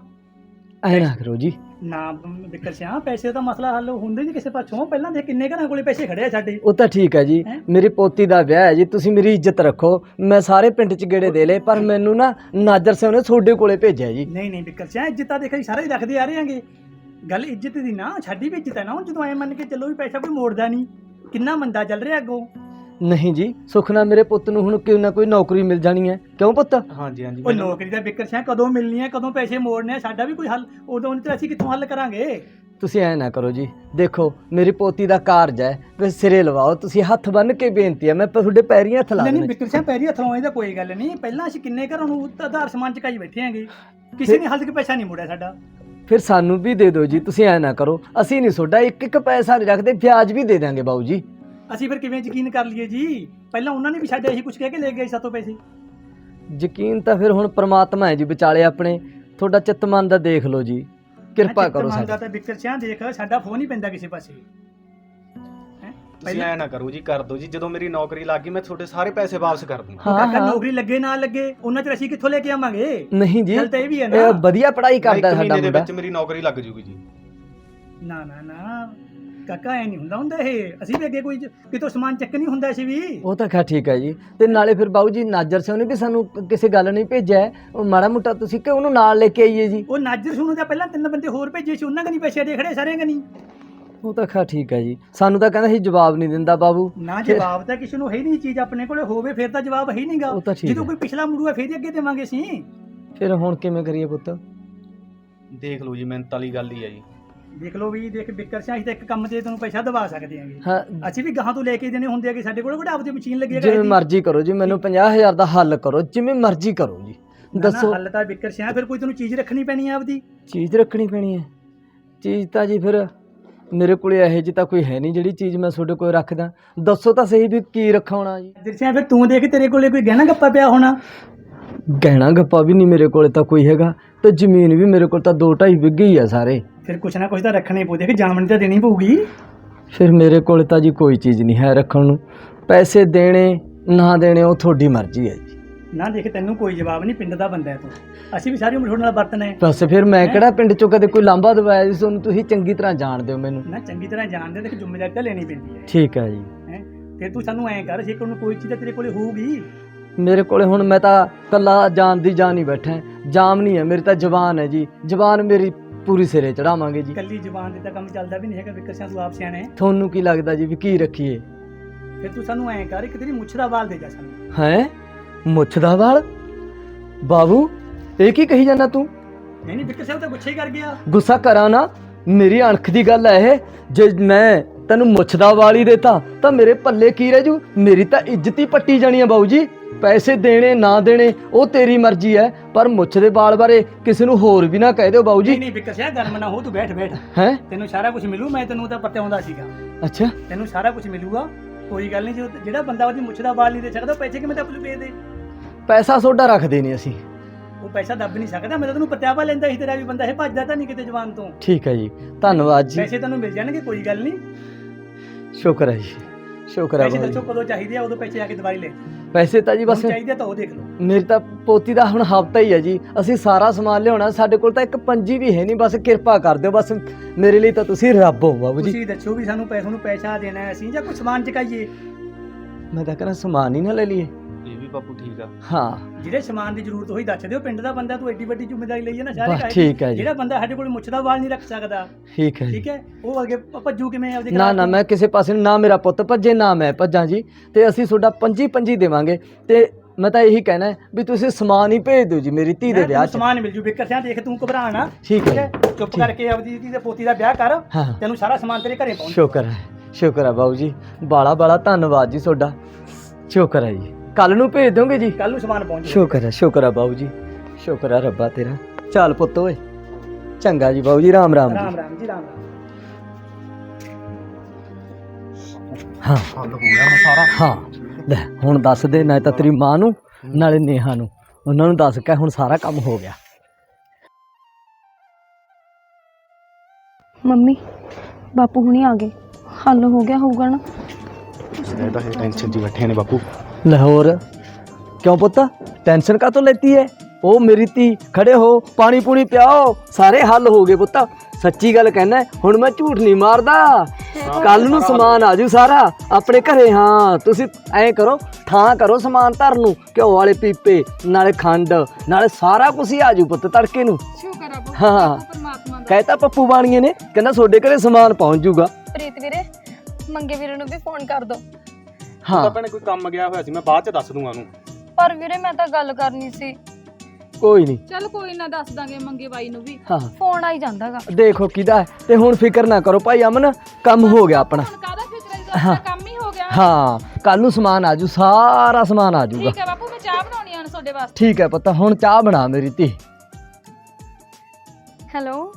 ਐ ਨਾ ਕਰੋ ਜੀ। ਨਾ ਵਿਕਰ ਸਿਆ ਪੈਸੇ ਦਾ ਮਸਲਾ ਹੱਲ ਹੁੰਦੇ ਨਹੀਂ ਕਿਸੇ ਪਾਸੋਂ। ਪਹਿਲਾਂ ਦੇ ਕਿੰਨੇ ਘਰਾਂ ਕੋਲੇ ਪੈਸੇ ਖੜੇ ਆ ਸਾਡੇ। ਉਹ ਤਾਂ ਠੀਕ ਹੈ ਜੀ। ਹੈਂ? ਮੇਰੀ ਪੋਤੀ ਦਾ ਵਿਆਹ ਹੈ ਜੀ ਤੁਸੀਂ ਮੇਰੀ ਇੱਜ਼ਤ ਰੱਖੋ। ਮੈਂ ਸਾਰੇ ਪਿੰਡ 'ਚ ਗੇੜੇ ਦੇ ਲਏ ਪਰ ਮੈਨੂੰ ਨਾ ਨਾਜਰ ਸਿੰਘ ਨੇ ਤੁਹਾਡੇ ਕੋਲੇ ਭੇਜਿਆ ਜੀ। ਨਹੀਂ ਨਹੀਂ ਵਿਕਰ ਸਿਆ ਇੱਜ਼ਤ ਤਾਂ ਦੇਖੋ ਜੀ ਸਾਰੇ ਹੀ ਰੱਖਦੇ ਆ ਰਹੇ ਆਂਗੇ ਗੱਲ ਇੱਜ਼ਤ ਦੀ ਨਾ ਸਾਡੀ ਵੀ ਇੱਜ਼ਤ ਹੈ ਨਾ। ਹੁਣ ਜਦੋਂ ਐ ਮੰਨ ਕੇ ਚੱਲੋ ਵੀ ਪੈਸਾ ਕੋਈ ਮੋੜਦਾ ਨਹੀਂ ਕਿੰਨਾ ਮੰਦਾ ਚੱਲ ਰਿਹਾ ਅੱਗੋਂ। ਨਹੀਂ ਜੀ ਸੁੱਖ ਨਾਲ ਮੇਰੇ ਪੁੱਤ ਨੂੰ ਹੁਣ ਕਿਉਂ ਨਾ ਕੋਈ ਨੌਕਰੀ ਮਿਲ ਜਾਣੀ ਹੈ? ਕਿਉਂ ਪੁੱਤ? ਹਾਂਜੀ ਹਾਂਜੀ ਉਹ ਨੌਕਰੀ ਦਾ ਵਿਕਰ ਸਿਆ ਕਦੋਂ ਮਿਲਣੀ ਹੈ ਕਦੋਂ ਪੈਸੇ ਮੋੜਨੇ ਆ ਸਾਡਾ ਵੀ ਕੋਈ ਹੱਲ ਉਦੋਂ ਨਹੀਂ ਤਾਂ ਅਸੀਂ ਕਿੱਥੋਂ ਹੱਲ ਕਰਾਂਗੇ? ਤੁਸੀਂ ਐ ਨਾ ਕਰੋ ਜੀ ਦੇਖੋ ਮੇਰੀ ਪੋਤੀ ਦਾ ਕਾਰਜ ਹੈ ਵੀ ਸਿਰੇ ਲਵਾਓ ਤੁਸੀਂ ਹੱਥ ਬੰਨ ਕੇ ਬੇਨਤੀ ਹੈ ਮੈਂ ਤੁਹਾਡੇ ਪੈਰੀਂ ਹੱਥ ਲਾ ਨਹੀਂ ਵਿਕਰ ਸਿੰਘ ਪੈਰੀ ਹੱਥ ਲਾਉਣ ਦੀ ਤਾਂ ਕੋਈ ਗੱਲ ਨਹੀਂ ਪਹਿਲਾਂ ਅਸੀਂ ਕਿੰਨੇ ਘਰਾਂ ਨੂੰ ਆਧਾਰ ਸਮਾਨ ਚਕਾਈ ਬੈਠੇ ਆਂਗੇ ਕਿਸੇ ਨੇ ਹਾਲ ਤੱਕ ਪੈਸਾ ਨਹੀਂ ਮੋੜਿਆ ਸਾਡਾ। ਫਿਰ ਸਾਨੂੰ ਵੀ ਦੇ ਦਿਓ ਜੀ ਤੁਸੀਂ ਐ ਨਾ ਕਰੋ ਅਸੀਂ ਨਹੀਂ ਤੁਹਾਡਾ ਇੱਕ ਇੱਕ ਪੈਸਾ ਨਹੀਂ ਰੱਖਦੇ ਵਿਆਜ ਵੀ ਦੇ ਦਾਂਗੇ ਬਾਊ ਜੀ। ਅਸੀਂ ਫਿਰ ਕਿਵੇਂ ਯਕੀਨ ਕਰ ਲਈਏ ਜੀ? ਪਹਿਲਾਂ ਉਹਨਾਂ ਨੇ ਵੀ ਸਾਡੇ ਇਹੀ ਕੁਝ ਕਹਿ ਕੇ ਲੈ ਗਏ ਸਾਤੋਂ ਪੈਸੇ। ਯਕੀਨ ਤਾਂ ਫਿਰ ਹੁਣ ਪ੍ਰਮਾਤਮਾ ਹੈ ਜੀ ਵਿਚਾਲੇ ਆਪਣੇ। ਤੁਹਾਡਾ ਚਿੱਤ ਮਨ ਦਾ ਦੇਖ ਲਓ ਜੀ। ਕਿਰਪਾ ਕਰੋ ਸਾਡਾ। ਤਾਂ ਵਿਕਰ ਸਿੰਘ ਦੇਖ ਸਾਡਾ ਫੋਨ ਹੀ ਪੈਂਦਾ ਕਿਸੇ ਪਾਸੇ। ਹੈਂ? ਤੁਸੀਂ ਐ ਨਾ ਕਰੋ ਜੀ ਕਰ ਦਿਓ ਜੀ। ਜਦੋਂ ਮੇਰੀ ਨੌਕਰੀ ਲੱਗ ਗਈ ਮੈਂ ਤੁਹਾਡੇ ਸਾਰੇ ਪੈਸੇ ਵਾਪਸ ਕਰ ਦੂੰਗਾ। ਹਾਂ ਕਾਕਾ ਨੌਕਰੀ ਲੱਗੇ ਨਾ ਲੱਗੇ ਉਹਨਾਂ ਚ ਅਸੀਂ ਕਿੱਥੋਂ ਲੈ ਕੇ ਆਵਾਂਗੇ? ਨਹੀਂ ਜੀ। ਗੱਲ ਤਾਂ ਇਹ ਵੀ ਹੈ ਇਹ ਨਾ ਵਧੀਆ ਪੜ੍ਹਾਈ ਇੱਕ ਕਰਦਾ ਸਾਡਾ ਮਹੀਨੇ ਦੇ ਮੁੰਡਾ। ਵਿੱਚ ਮੇਰੀ ਨੌਕਰੀ ਲੱਗ ਜੂਗੀ ਜੀ। ਨਾ ਨਾ ਨਾ। ਕਾਕਾ ਐ ਨਹੀਂ ਹੁੰਦਾ ਹੁੰਦਾ ਇਹ। ਅਸੀਂ ਵੀ ਅੱਗੇ ਕੋਈ ਕਿਤੋਂ ਸਮਾਨ ਚੱਕ ਨਹੀਂ ਹੁੰਦਾ ਸੀ ਵੀ। ਉਹ ਤਾਂ ਖੈਰ ਠੀਕ ਹੈ ਜੀ। ਤੇ ਨਾਲੇ ਫਿਰ ਬਾਊ ਜੀ ਨਾਜਰ ਸਿੰਘ ਨੇ ਵੀ ਸਾਨੂੰ ਕਿਸੇ ਗੱਲ ਨਹੀਂ ਭੇਜਿਆ। ਹੈ। ਉਹ ਮਾੜਾ ਮੋਟਾ ਤੁਸੀਂ ਕਿ ਉਹਨੂੰ ਨਾਲ ਲੈ ਕੇ ਆਈਏ ਜੀ? ਉਹ ਨਾਜਰ ਸੁਣੂ ਦਾ ਪਹਿਲਾਂ ਤਿੰਨ ਬੰਦੇ ਹੋਰ ਭੇਜੇ ਸੀ ਉਹਨਾਂ ਕਨੀ ਪੈਸੇ ਦੇ ਖੜੇ ਸਾਰਿਆਂ ਕਨੀ। ਉਹ ਤਾਂ ਖੈਰ ਠੀਕ ਹੈ ਜੀ। ਸਾਨੂੰ ਤਾਂ ਕਹਿੰਦਾ ਸੀ ਜਵਾਬ ਨਹੀਂ ਦਿੰਦਾ ਬਾਬੂ ਨਾ ਜਵਾਬ ਤਾਂ ਕਿਸੇ ਨੂੰ ਹੈ ਹੀ ਨਹੀਂ ਚੀਜ਼ ਆਪਣੇ ਕੋਲੇ ਹੋਵੇ ਫਿਰ ਤਾਂ ਜਵਾਬ ਹੈ ਹੀ ਨਹੀਂਗਾ। ਉਹ ਤਾਂ ਠੀਕ ਜਦੋਂ ਹੈ। ਕੋਈ ਪਿਛਲਾ ਮੁੜੂਆ ਫਿਰ ਹੀ ਅੱਗੇ ਦੇਵਾਂਗੇ ਅਸੀਂ ਫਿਰ ਹੁਣ ਕਿਵੇਂ ਕਰੀਏ ਪੁੱਤ? ਦੇਖ ਲਓ ਜੀ ਮਿਹਨਤ ਵਾਲੀ ਗੱਲ ਹੀ ਆ ਜੀ। ਦੇਖ ਲਓ ਵੀ ਦੇਖ ਬਿੱਕਰ ਸਿਆ ਅਸੀਂ ਤਾਂ ਇੱਕ ਕੰਮ ਤੇ ਤੁਹਾਨੂੰ ਪੈਸਾ ਦਵਾ ਸਕਦੇ ਆਂਗੇ ਹਾਂ। ਅਸੀਂ ਵੀ ਗਾਹਾਂ ਤੋਂ ਲੈ ਕੇ ਦੇਣੇ ਹੁੰਦੇ ਆ ਕਿ ਸਾਡੇ ਕੋਲ ਕਿਹੜਾ ਆਪਦੀ ਮਸ਼ੀਨ ਲੱਗੀ ਹੈ ਜਿਵੇਂ ਮਰਜ਼ੀ ਕਰੋ ਜੀ ਮੈਨੂੰ 50000 ਦਾ ਹੱਲ ਕਰੋ ਜਿਵੇਂ ਮਰਜ਼ੀ ਕਰੋ ਜੀ। ਦੱਸੋ। ਹੱਲ ਤਾਂ ਬਿੱਕਰ ਸਿਆ ਫਿਰ ਕੋਈ ਤੈਨੂੰ ਚੀਜ਼ ਰੱਖਣੀ ਪੈਣੀ ਆ ਆਪਦੀ? ਚੀਜ਼ ਰੱਖਣੀ ਪੈਣੀ ਹੈ। ਚੀਜ਼ ਤਾਂ ਜੀ ਫਿਰ ਮੇਰੇ ਕੋਲੇ ਇਹੋ ਜਿਹੀ ਤਾਂ ਕੋਈ ਹੈ ਨਹੀਂ ਜਿਹੜੀ ਚੀਜ਼ ਮੈਂ ਤੁਹਾਡੇ ਕੋਲ ਰੱਖਦਾ। ਦੱਸੋ ਤਾਂ ਸਹੀ ਵੀ ਕੀ ਰੱਖਾਉਣਾ ਜੀ। ਦਿਰਸਿਆ ਫਿਰ ਤੂੰ ਦੇਖ ਤੇਰੇ ਕੋਲੇ ਕੋਈ ਗਹਿਣਾ ਗੱਪਾ ਪਿਆ ਹੋਣਾ? ਗਹਿਣਾ ਗੱਪਾ ਵੀ ਨਹੀਂ ਮੇਰੇ ਕੋਲੇ ਤਾਂ ਕੋਈ ਹੈਗਾ ਤੇ ਜ਼ਮੀਨ ਵੀ ਮੇਰੇ ਕੋਲ ਤਾਂ 2.5 ਵਿੱਗੇ ਹੀ ਆ ਸਾਰੇ। ਫਿਰ ਕੁਛ ਨਾ ਕੁਛ ਤਾਂ ਰੱਖਣੇ ਪਊ ਦੇਖ ਜਾਮਣੀ ਤਾਂ ਦੇਣੀ ਪਊਗੀ। ਫਿਰ ਮੇਰੇ ਕੋਲੇ ਤਾਂ ਜੀ ਕੋਈ ਚੀਜ਼ ਨਹੀਂ ਹੈ ਰੱਖਣ ਨੂੰ। ਪੈਸੇ ਦੇਣੇ ਨਾ ਦੇਣੇ ਉਹ ਤੁਹਾਡੀ ਮਰਜ਼ੀ ਹੈ ਜੀ। ਨਾ ਦੇਖ ਤੈਨੂੰ ਕੋਈ ਜਵਾਬ ਨਹੀਂ ਪਿੰਡ ਦਾ ਬੰਦਾ ਹੈ ਤੂੰ। ਅਸੀਂ ਵੀ ਸਾਰੀ ਉਮਰ ਤੁਹਾਡੇ ਨਾਲ ਵਰਤਣਾ ਹੈ ਬਸ ਫਿਰ ਮੈਂ ਕਿਹੜਾ ਪਿੰਡ ਚੋਂ ਕਦੇ ਕੋਈ ਲਾਂਭਾ ਦਵਾਇਆ ਜੀ ਤੁਹਾਨੂੰ ਤੁਸੀਂ ਚੰਗੀ ਤਰ੍ਹਾਂ ਜਾਣਦੇ ਹੋ ਮੈਨੂੰ। ਨਾ ਚੰਗੀ ਤਰ੍ਹਾਂ ਜਾਣਦੇ ਤੇ ਜ਼ਿੰਮੇਵਾਰੀ ਤਾਂ ਲੈਣੀ ਪੈਂਦੀ ਹੈ। ਠੀਕ ਹੈ ਜੀ। ਹੈ? ਫਿਰ ਤੂੰ ਸਾਨੂੰ ਐਂ ਕਰ ਜੇ ਕੋਈ ਕੋਈ ਚੀਜ਼ ਤਾਂ ਤੇਰੇ ਕੋਲੇ ਹੋਊਗੀ। ਮੇਰੇ ਕੋਲੇ ਹੁਣ ਮੈਂ ਤਾਂ ਕੱਲਾ ਜਾਨ ਦੀ ਜਾਨ ਹੀ ਬੈਠਾ ਜਾਮ ਨਹੀਂ ਹੈ ਮੇਰੀ ਤਾਂ ਜ਼ਬਾਨ ਹੈ ਜੀ। ਜ਼ਬਾਨ ਮੇਰੀ ਪੂਰੀ ਸਿਰੇ ਚੜਾਵਾਂਗੇ ਜੀ। ਕੱਲੀ ਜ਼ੁਬਾਨ ਦੇ ਤਾਂ ਕੰਮ ਚੱਲਦਾ ਵੀ ਨਹੀਂ ਹੈਗਾ ਵਿਕਰ ਸਿੰਘ ਤੂੰ ਆਪ ਸਿਆਣਾ ਹੈ। ਤੁਹਾਨੂੰ ਕੀ ਲੱਗਦਾ ਜੀ ਵੀ ਕੀ ਰੱਖੀਏ? ਫਿਰ ਤੂੰ ਸਾਨੂੰ ਐਂ ਕਰ ਇੱਕ ਤੇਰੀ ਮੁੱਛ ਦਾ ਵਾਲ ਦੇ ਜਾ ਸਾਨੂੰ। ਹੈ? ਮੁੱਛ ਦਾ ਵਾਲ? ਬਾਬੂ ਇਹ ਕੀ ਕਹੀ ਜਾਂਦਾ ਤੂੰ? ਨਹੀਂ ਨਹੀਂ ਵਿਕਰ ਸਿੰਘ ਤਾਂ ਗੁੱਛੇ ਹੀ ਕਰ ਗਿਆ। ਗੁੱਸਾ ਕਰਾਂ ਨਾ। ਮੇਰੀ ਅਣਖ ਦੀ ਗੱਲ ਹੈ ਇਹ। ਜੇ ਮੈਂ ਤੈਨੂੰ ਮੁੱਛ ਦਾ ਵਾਲ ਹੀ ਦੇਤਾ ਤਾਂ ਮੇਰੇ ਪੱਲੇ ਕੀ ਰਹਿ ਜੂ? ਮੇਰੀ ਤਾਂ ਇੱਜ਼ਤ ਹੀ ਪੱਟੀ ਜਾਣੀ ਆ ਬਾਊ ਜੀ। ਪੈਸੇ ਦੇਣੇ ਨਾ ਦੇਣੇ ਉਹ ਤੇਰੀ ਮਰਜ਼ੀ ਹੈ ਪਰ ਮੁੱਛ ਦੇ ਵਾਲ ਬਾਰੇ ਕਿਸੇ ਨੂੰ ਹੋਰ ਵੀ ਨਾ ਕਹਿ ਦਿਓ ਬਾਊ ਜੀ। ਨਹੀਂ ਵਿਕਸਿਆ ਗਰਮ ਨਾ ਹੋ ਤੂੰ ਬੈਠ ਬੈਠ। ਹੈ? ਤੈਨੂੰ ਸਾਰਾ ਕੁਝ ਮਿਲੂ ਮੈਂ ਤੈਨੂੰ ਤਾਂ ਪਤਿਆਉਂਦਾ ਸੀਗਾ। ਅੱਛਾ। ਤੈਨੂੰ ਸਾਰਾ ਕੁਝ ਮਿਲੂਗਾ ਕੋਈ ਗੱਲ ਨਹੀਂ ਜੋ ਜਿਹੜਾ ਬੰਦਾ ਉਹਦੀ ਮੁੱਛ ਦਾ ਵਾਲ ਨਹੀਂ ਦੇ ਸਕਦਾ ਪੈਸੇ ਕਿਵੇਂ ਦੱਬ ਲੂ ਦੇ ਪੈਸਾ ਸੋਡਾ ਰੱਖਦੇ ਨਹੀਂ ਅਸੀਂ। ਉਹ ਪੈਸਾ ਦੱਬ ਨਹੀਂ ਸਕਦਾ ਮੈਂ ਤਾਂ ਤੈਨੂੰ ਪਤਿਆਵਾ ਲੈਂਦਾ ਸੀ ਤੇਰਾ ਵੀ ਬੰਦਾ ਇਹ ਭੱਜਦਾ ਤਾਂ ਨਹੀਂ ਕਿਤੇ ਜਵਾਨ ਤੋਂ। ਠੀਕ ਹੈ ਜੀ ਧੰਨਵਾਦ ਜੀ। ਪੈਸੇ ਤੈਨੂੰ ਮਿਲ ਜਾਣਗੇ ਕੋਈ ਗੱਲ ਨਹੀਂ। ਸ਼ੁਕਰ ਹੈ ਜੀ। ਸ਼ੁਕਰ ਹੈ ਪੈਸੇ ਬਾਊ ਦੱਸੋ ਜੀ ਕਦੋਂ ਚਾਹੀਦੇ ਆ ਉਦੋਂ ਪੈਸੇ ਆ ਕੇ ਦਵਾਈ ਲੈ। ਪੈਸੇ ਤਾਂ ਜੀ ਬਸ ਚਾਹੀਦੇ ਆ ਤਾਂ ਉਹ ਦੇਖ ਲਓ। ਮੇਰੀ ਤਾਂ ਪੋਤੀ ਦਾ ਹੁਣ ਹਫਤਾ ਹੀ ਹੈ ਜੀ। ਅਸੀਂ ਸਾਰਾ ਸਮਾਨ ਲਿਆਉਣਾ ਸਾਡੇ ਕੋਲ ਤਾਂ ਇੱਕ ਪੰਜੀ ਵੀ ਹੈ ਨਹੀਂ ਬਸ ਕਿਰਪਾ ਕਰ ਦਿਓ ਬਸ ਮੇਰੇ ਲਈ ਤਾਂ ਤੁਸੀਂ ਰੱਬ ਹੋ ਬਾਬੂ ਜੀ। ਤੁਸੀਂ ਦੱਸੋ ਵੀ ਸਾਨੂੰ ਪੈਸੇ ਨੂੰ ਪੈਸਾ ਦੇਣਾ ਹੈ ਅਸੀਂ ਜਾਂ ਕੋਈ ਸਮਾਨ ਚਕਾਈਏ? ਮੈਂ ਤਾਂ ਕਹਿੰਦਾ ਸਮਾਨ ਹੀ ਨਾ ਲੈ ਲਈਏ। ਬਾਪੂ ਠੀਕ ਆ। ਹਾਂ। ਜਿਹੜੇ ਸਮਾਨ ਦੀ ਜ਼ਰੂਰਤ ਹੋਈ ਦੱਸ ਦਿਓ। ਪਿੰਡ ਦਾ ਬੰਦਾ ਤੂੰ ਐਡੀ ਵੱਡੀ ਜ਼ਿੰਮੇਵਾਰੀ ਲਈ ਹੈ ਨਾ ਸਾਰੇ ਬਸ। ਠੀਕ ਹੈ ਜੀ। ਜਿਹੜਾ ਬੰਦਾ ਸਾਡੇ ਕੋਲ ਮੁੱਛ ਦਾ ਵਾਲ ਨਹੀਂ ਰੱਖ ਸਕਦਾ। ਠੀਕ ਹੈ ਜੀ। ਠੀਕ ਹੈ? ਉਹ ਅੱਗੇ ਭ- ਭੱਜੂ ਕਿਵੇਂ ਆਪਦੇ ਨਾ ਘਰਾਂ ਨਾ ਤੋਂ? ਮੈਂ ਕਿਸੇ ਪਾਸੇ ਨੂੰ- ਨਾ ਮੇਰਾ ਪੁੱਤ ਭੱਜੇ ਨਾ ਮੈਂ ਭੱਜਾਂ ਜੀ। ਤੇ ਅਸੀਂ ਤੁਹਾਡਾ ਪੰਜੀ ਪੰਜੀ ਦੇਵਾਂਗੇ। ਤੇ ਮੈਂ ਤਾਂ ਇਹੀ ਕਹਿਣਾ ਹੈ ਵੀ ਤੁਸੀਂ ਸਮਾਨ ਹੀ ਭੇਜ ਦਿਓ ਜੀ ਮੇਰੀ ਧੀ ਦੇ ਮੈਂ ਵਿਆਹ ਤੈਨੂੰ 'ਚ। ਸਮਾਨ ਮਿਲ ਜੂ ਬਿਕਰ ਸਿਆ ਦੇਖ ਤੂੰ ਘਬਰਾ ਨਾ। ਠੀਕ ਹੈ ਚੁੱਪ ਕਰਕੇ ਆਪਦੀ ਧੀ ਦੇ ਪੋਤੀ ਦਾ ਵਿਆਹ ਕਰ। ਹਾਂ। ਤੈਨੂੰ ਸਾਰਾ ਸਮਾਨ ਤੇਰੇ ਘਰੇ ਪਹੁੰਚ ਸ਼ੁਕਰ ਹੈ ਸ਼ੁਕਰ ਹੈ ਬਾਬੂ ਜੀ। ਬਾਲਾ ਬਾਲਾ ਧੰਨਵਾਦ ਜੀ ਤੁਹਾਡਾ। ਸ਼ੁਕਰ ਹੈ ਜੀ। ਕੱਲ ਨੂੰ ਭੇਜ ਦੋਗੇ ਜੀ? ਕੱਲ ਨੂੰ ਸਮਾਨ ਪਹੁੰਚ ਜਾਊ। ਸ਼ੁਕਰ ਹੈ ਸ਼ੁਕਰ ਹੈ ਬਾਬੂ ਜੀ। ਸ਼ੁਕਰ ਹੈ ਰੱਬਾ ਤੇਰਾ। ਚੱਲ ਪੁੱਤ ਓਏ। ਚੰਗਾ ਜੀ ਬਾਬੂ ਜੀ ਰਾਮ ਰਾਮ ਰਾਮ ਜੀ। ਰਾਮ ਜੀ ਰਾਮ ਰਾਮ। ਹਾਂ। ਹੱਲ ਹੋ। ਗਿਆ ਹੁਣ ਸਾਰਾ ਹਾਂ ਲੈ ਹੁਣ ਦੱਸ ਦੇ ਨਾ ਤਾਂ ਤੇਰੀ ਮਾਂ ਨੂੰ ਨਾਲੇ ਨੇਹਾ ਨੂੰ। ਉਹਨਾਂ ਨੂੰ ਦੱਸ ਕੇ ਹੁਣ ਸਾਰਾ ਕੰਮ ਹੋ ਗਿਆ। ਮੰਮੀ ਬਾਪੂ ਹੁਣੀ ਆ ਗਏ। ਹੱਲ ਹੋ ਗਿਆ ਹੋਊਗਾ ਨਾ? ਇਹ ਤਾਂ ਟੈਨਸ਼ਨ ਜੀ ਬੈਠੇ ਨੇ ਬਾਪੂ। ਲਾਹੌਰ। ਕਿਉਂ ਪੁੱਤ? ਟੈਨਸ਼ਨ ਕਾਤੋਂ ਲੈਤੀ ਹੈ ਉਹ ਮੇਰੀ ਧੀ ਖੜੇ ਹੋ ਪਾਣੀ ਪੂਣੀ ਪਿਆਓ। ਸਾਰੇ ਹੱਲ ਹੋ ਗਏ ਪੁੱਤ। ਸੱਚੀ ਗੱਲ ਕਹਿਣਾ ਹੁਣ ਮੈਂ ਝੂਠ ਨਹੀਂ ਮਾਰਦਾ। ਕੱਲ ਨੂੰ ਸਮਾਨ ਆਜੂ ਸਾਰਾ। ਆਪਣੇ ਘਰੇ ਹਾਂ। ਤੁਸੀਂ ਐਂ ਕਰੋ ਥਾਂ ਕਰੋ ਸਮਾਨ ਧਰਨ ਨੂੰ। ਘਿਓ ਵਾਲੇ ਪੀਪੇ ਨਾਲੇ ਖੰਡ ਨਾਲੇ ਸਾਰਾ ਕੁਝ ਹੀ ਆਜੂ ਪੁੱਤ ਤੜਕੇ ਨੂੰ। ਸ਼ੁਕਰ ਆ ਬਾਬੂ ਹਾਂ। ਪਰਮਾਤਮਾ ਦਾ। ਕਹਿਤਾ ਪੱਪੂ ਬਾਣੀਏ ਨੇ ਕਹਿੰਦਾ ਤੁਹਾਡੇ ਘਰੇ ਸਮਾਨ ਪਹੁੰਚ ਜੂਗਾ। ਪ੍ਰੀਤ ਵੀਰੇ ਮੰਗੇ ਵੀਰੇ ਨੂੰ ਵੀ ਫੋਨ ਕਰ ਦੋ। ਹਾਂ। ਭੈਣੇ ਕੋਈ ਕੰਮ ਗਿਆ ਹੋਇਆ ਸੀ ਮੈਂ ਬਾਅਦ ਚ ਦੱਸ ਦੂੰਗਾ ਉਹਨੂੰ। ਪਰ ਵੀਰੇ ਮੈਂ ਤਾਂ ਗੱਲ ਕਰਨੀ ਸੀ। ਕੋਈ ਨਹੀਂ। ਚੱਲ ਕੋਈ ਨਾ ਦੱਸ ਦਾਂਗੇ ਮੰਗੇ ਬਾਈ ਨੂੰ ਵੀ। ਹਾਂ। ਫੋਨ ਆਈ ਜਾਂਦਾਗਾ। ਦੇਖੋ ਕਿਹਦਾ ਹੈ। ਤੇ ਹੁਣ ਫਿਕਰ ਨਾ ਕਰੋ ਭਾਈ ਅਮਨ ਕੰਮ ਹੋ ਗਿਆ ਆਪਣਾ। ਹੁਣ ਕਾਹਦਾ ਫਿਕਰ ਹੈ? ਜਦੋਂ ਕੰਮ ਹੀ ਹੋ ਗਿਆ। ਹਾਂ ਕੱਲ ਨੂੰ ਸਮਾਨ ਆਜੂ ਸਾਰਾ ਸਮਾਨ ਆਜੂਗਾ। ਠੀਕ ਹੈ ਬਾਪੂ ਮੈਂ ਚਾਹ ਬਣਾਉਣੀ ਆ ਹੁਣ ਤੁਹਾਡੇ ਵਾਸਤੇ। ਠੀਕ ਹੈ ਪੁੱਤ ਹੁਣ ਚਾਹ ਬਣਾ ਮੇਰੀ ਧੀ। ਹੈਲੋ।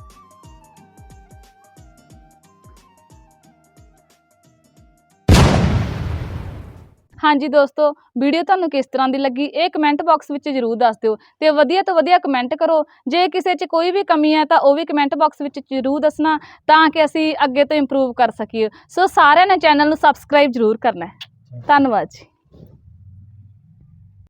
ਹਾਂਜੀ ਦੋਸਤੋ ਵੀਡੀਓ ਤੁਹਾਨੂੰ ਕਿਸ ਤਰ੍ਹਾਂ ਦੀ ਲੱਗੀ ਇਹ ਕਮੈਂਟ ਬਾਕਸ ਵਿੱਚ ਜਰੂਰ ਦੱਸ ਦਿਓ ਤੇ ਵਧੀਆ ਤੋਂ ਵਧੀਆ ਕਮੈਂਟ ਕਰੋ। ਜੇ ਕਿਸੇ 'ਚ ਕੋਈ ਵੀ ਕਮੀ ਹੈ ਤਾਂ ਉਹ ਵੀ ਕਮੈਂਟ ਬਾਕਸ ਵਿੱਚ ਜਰੂਰ ਦੱਸਣਾ ਤਾਂ ਕਿ ਅਸੀਂ ਅੱਗੇ ਤੋਂ ਇੰਪਰੂਵ ਕਰ ਸਕੀਏ। ਸੋ ਸਾਰਿਆਂ ਨੇ ਚੈਨਲ ਨੂੰ ਸਬਸਕ੍ਰਾਈਬ ਜਰੂਰ ਕਰਨਾ ਹੈ। ਧੰਨਵਾਦ ਜੀ।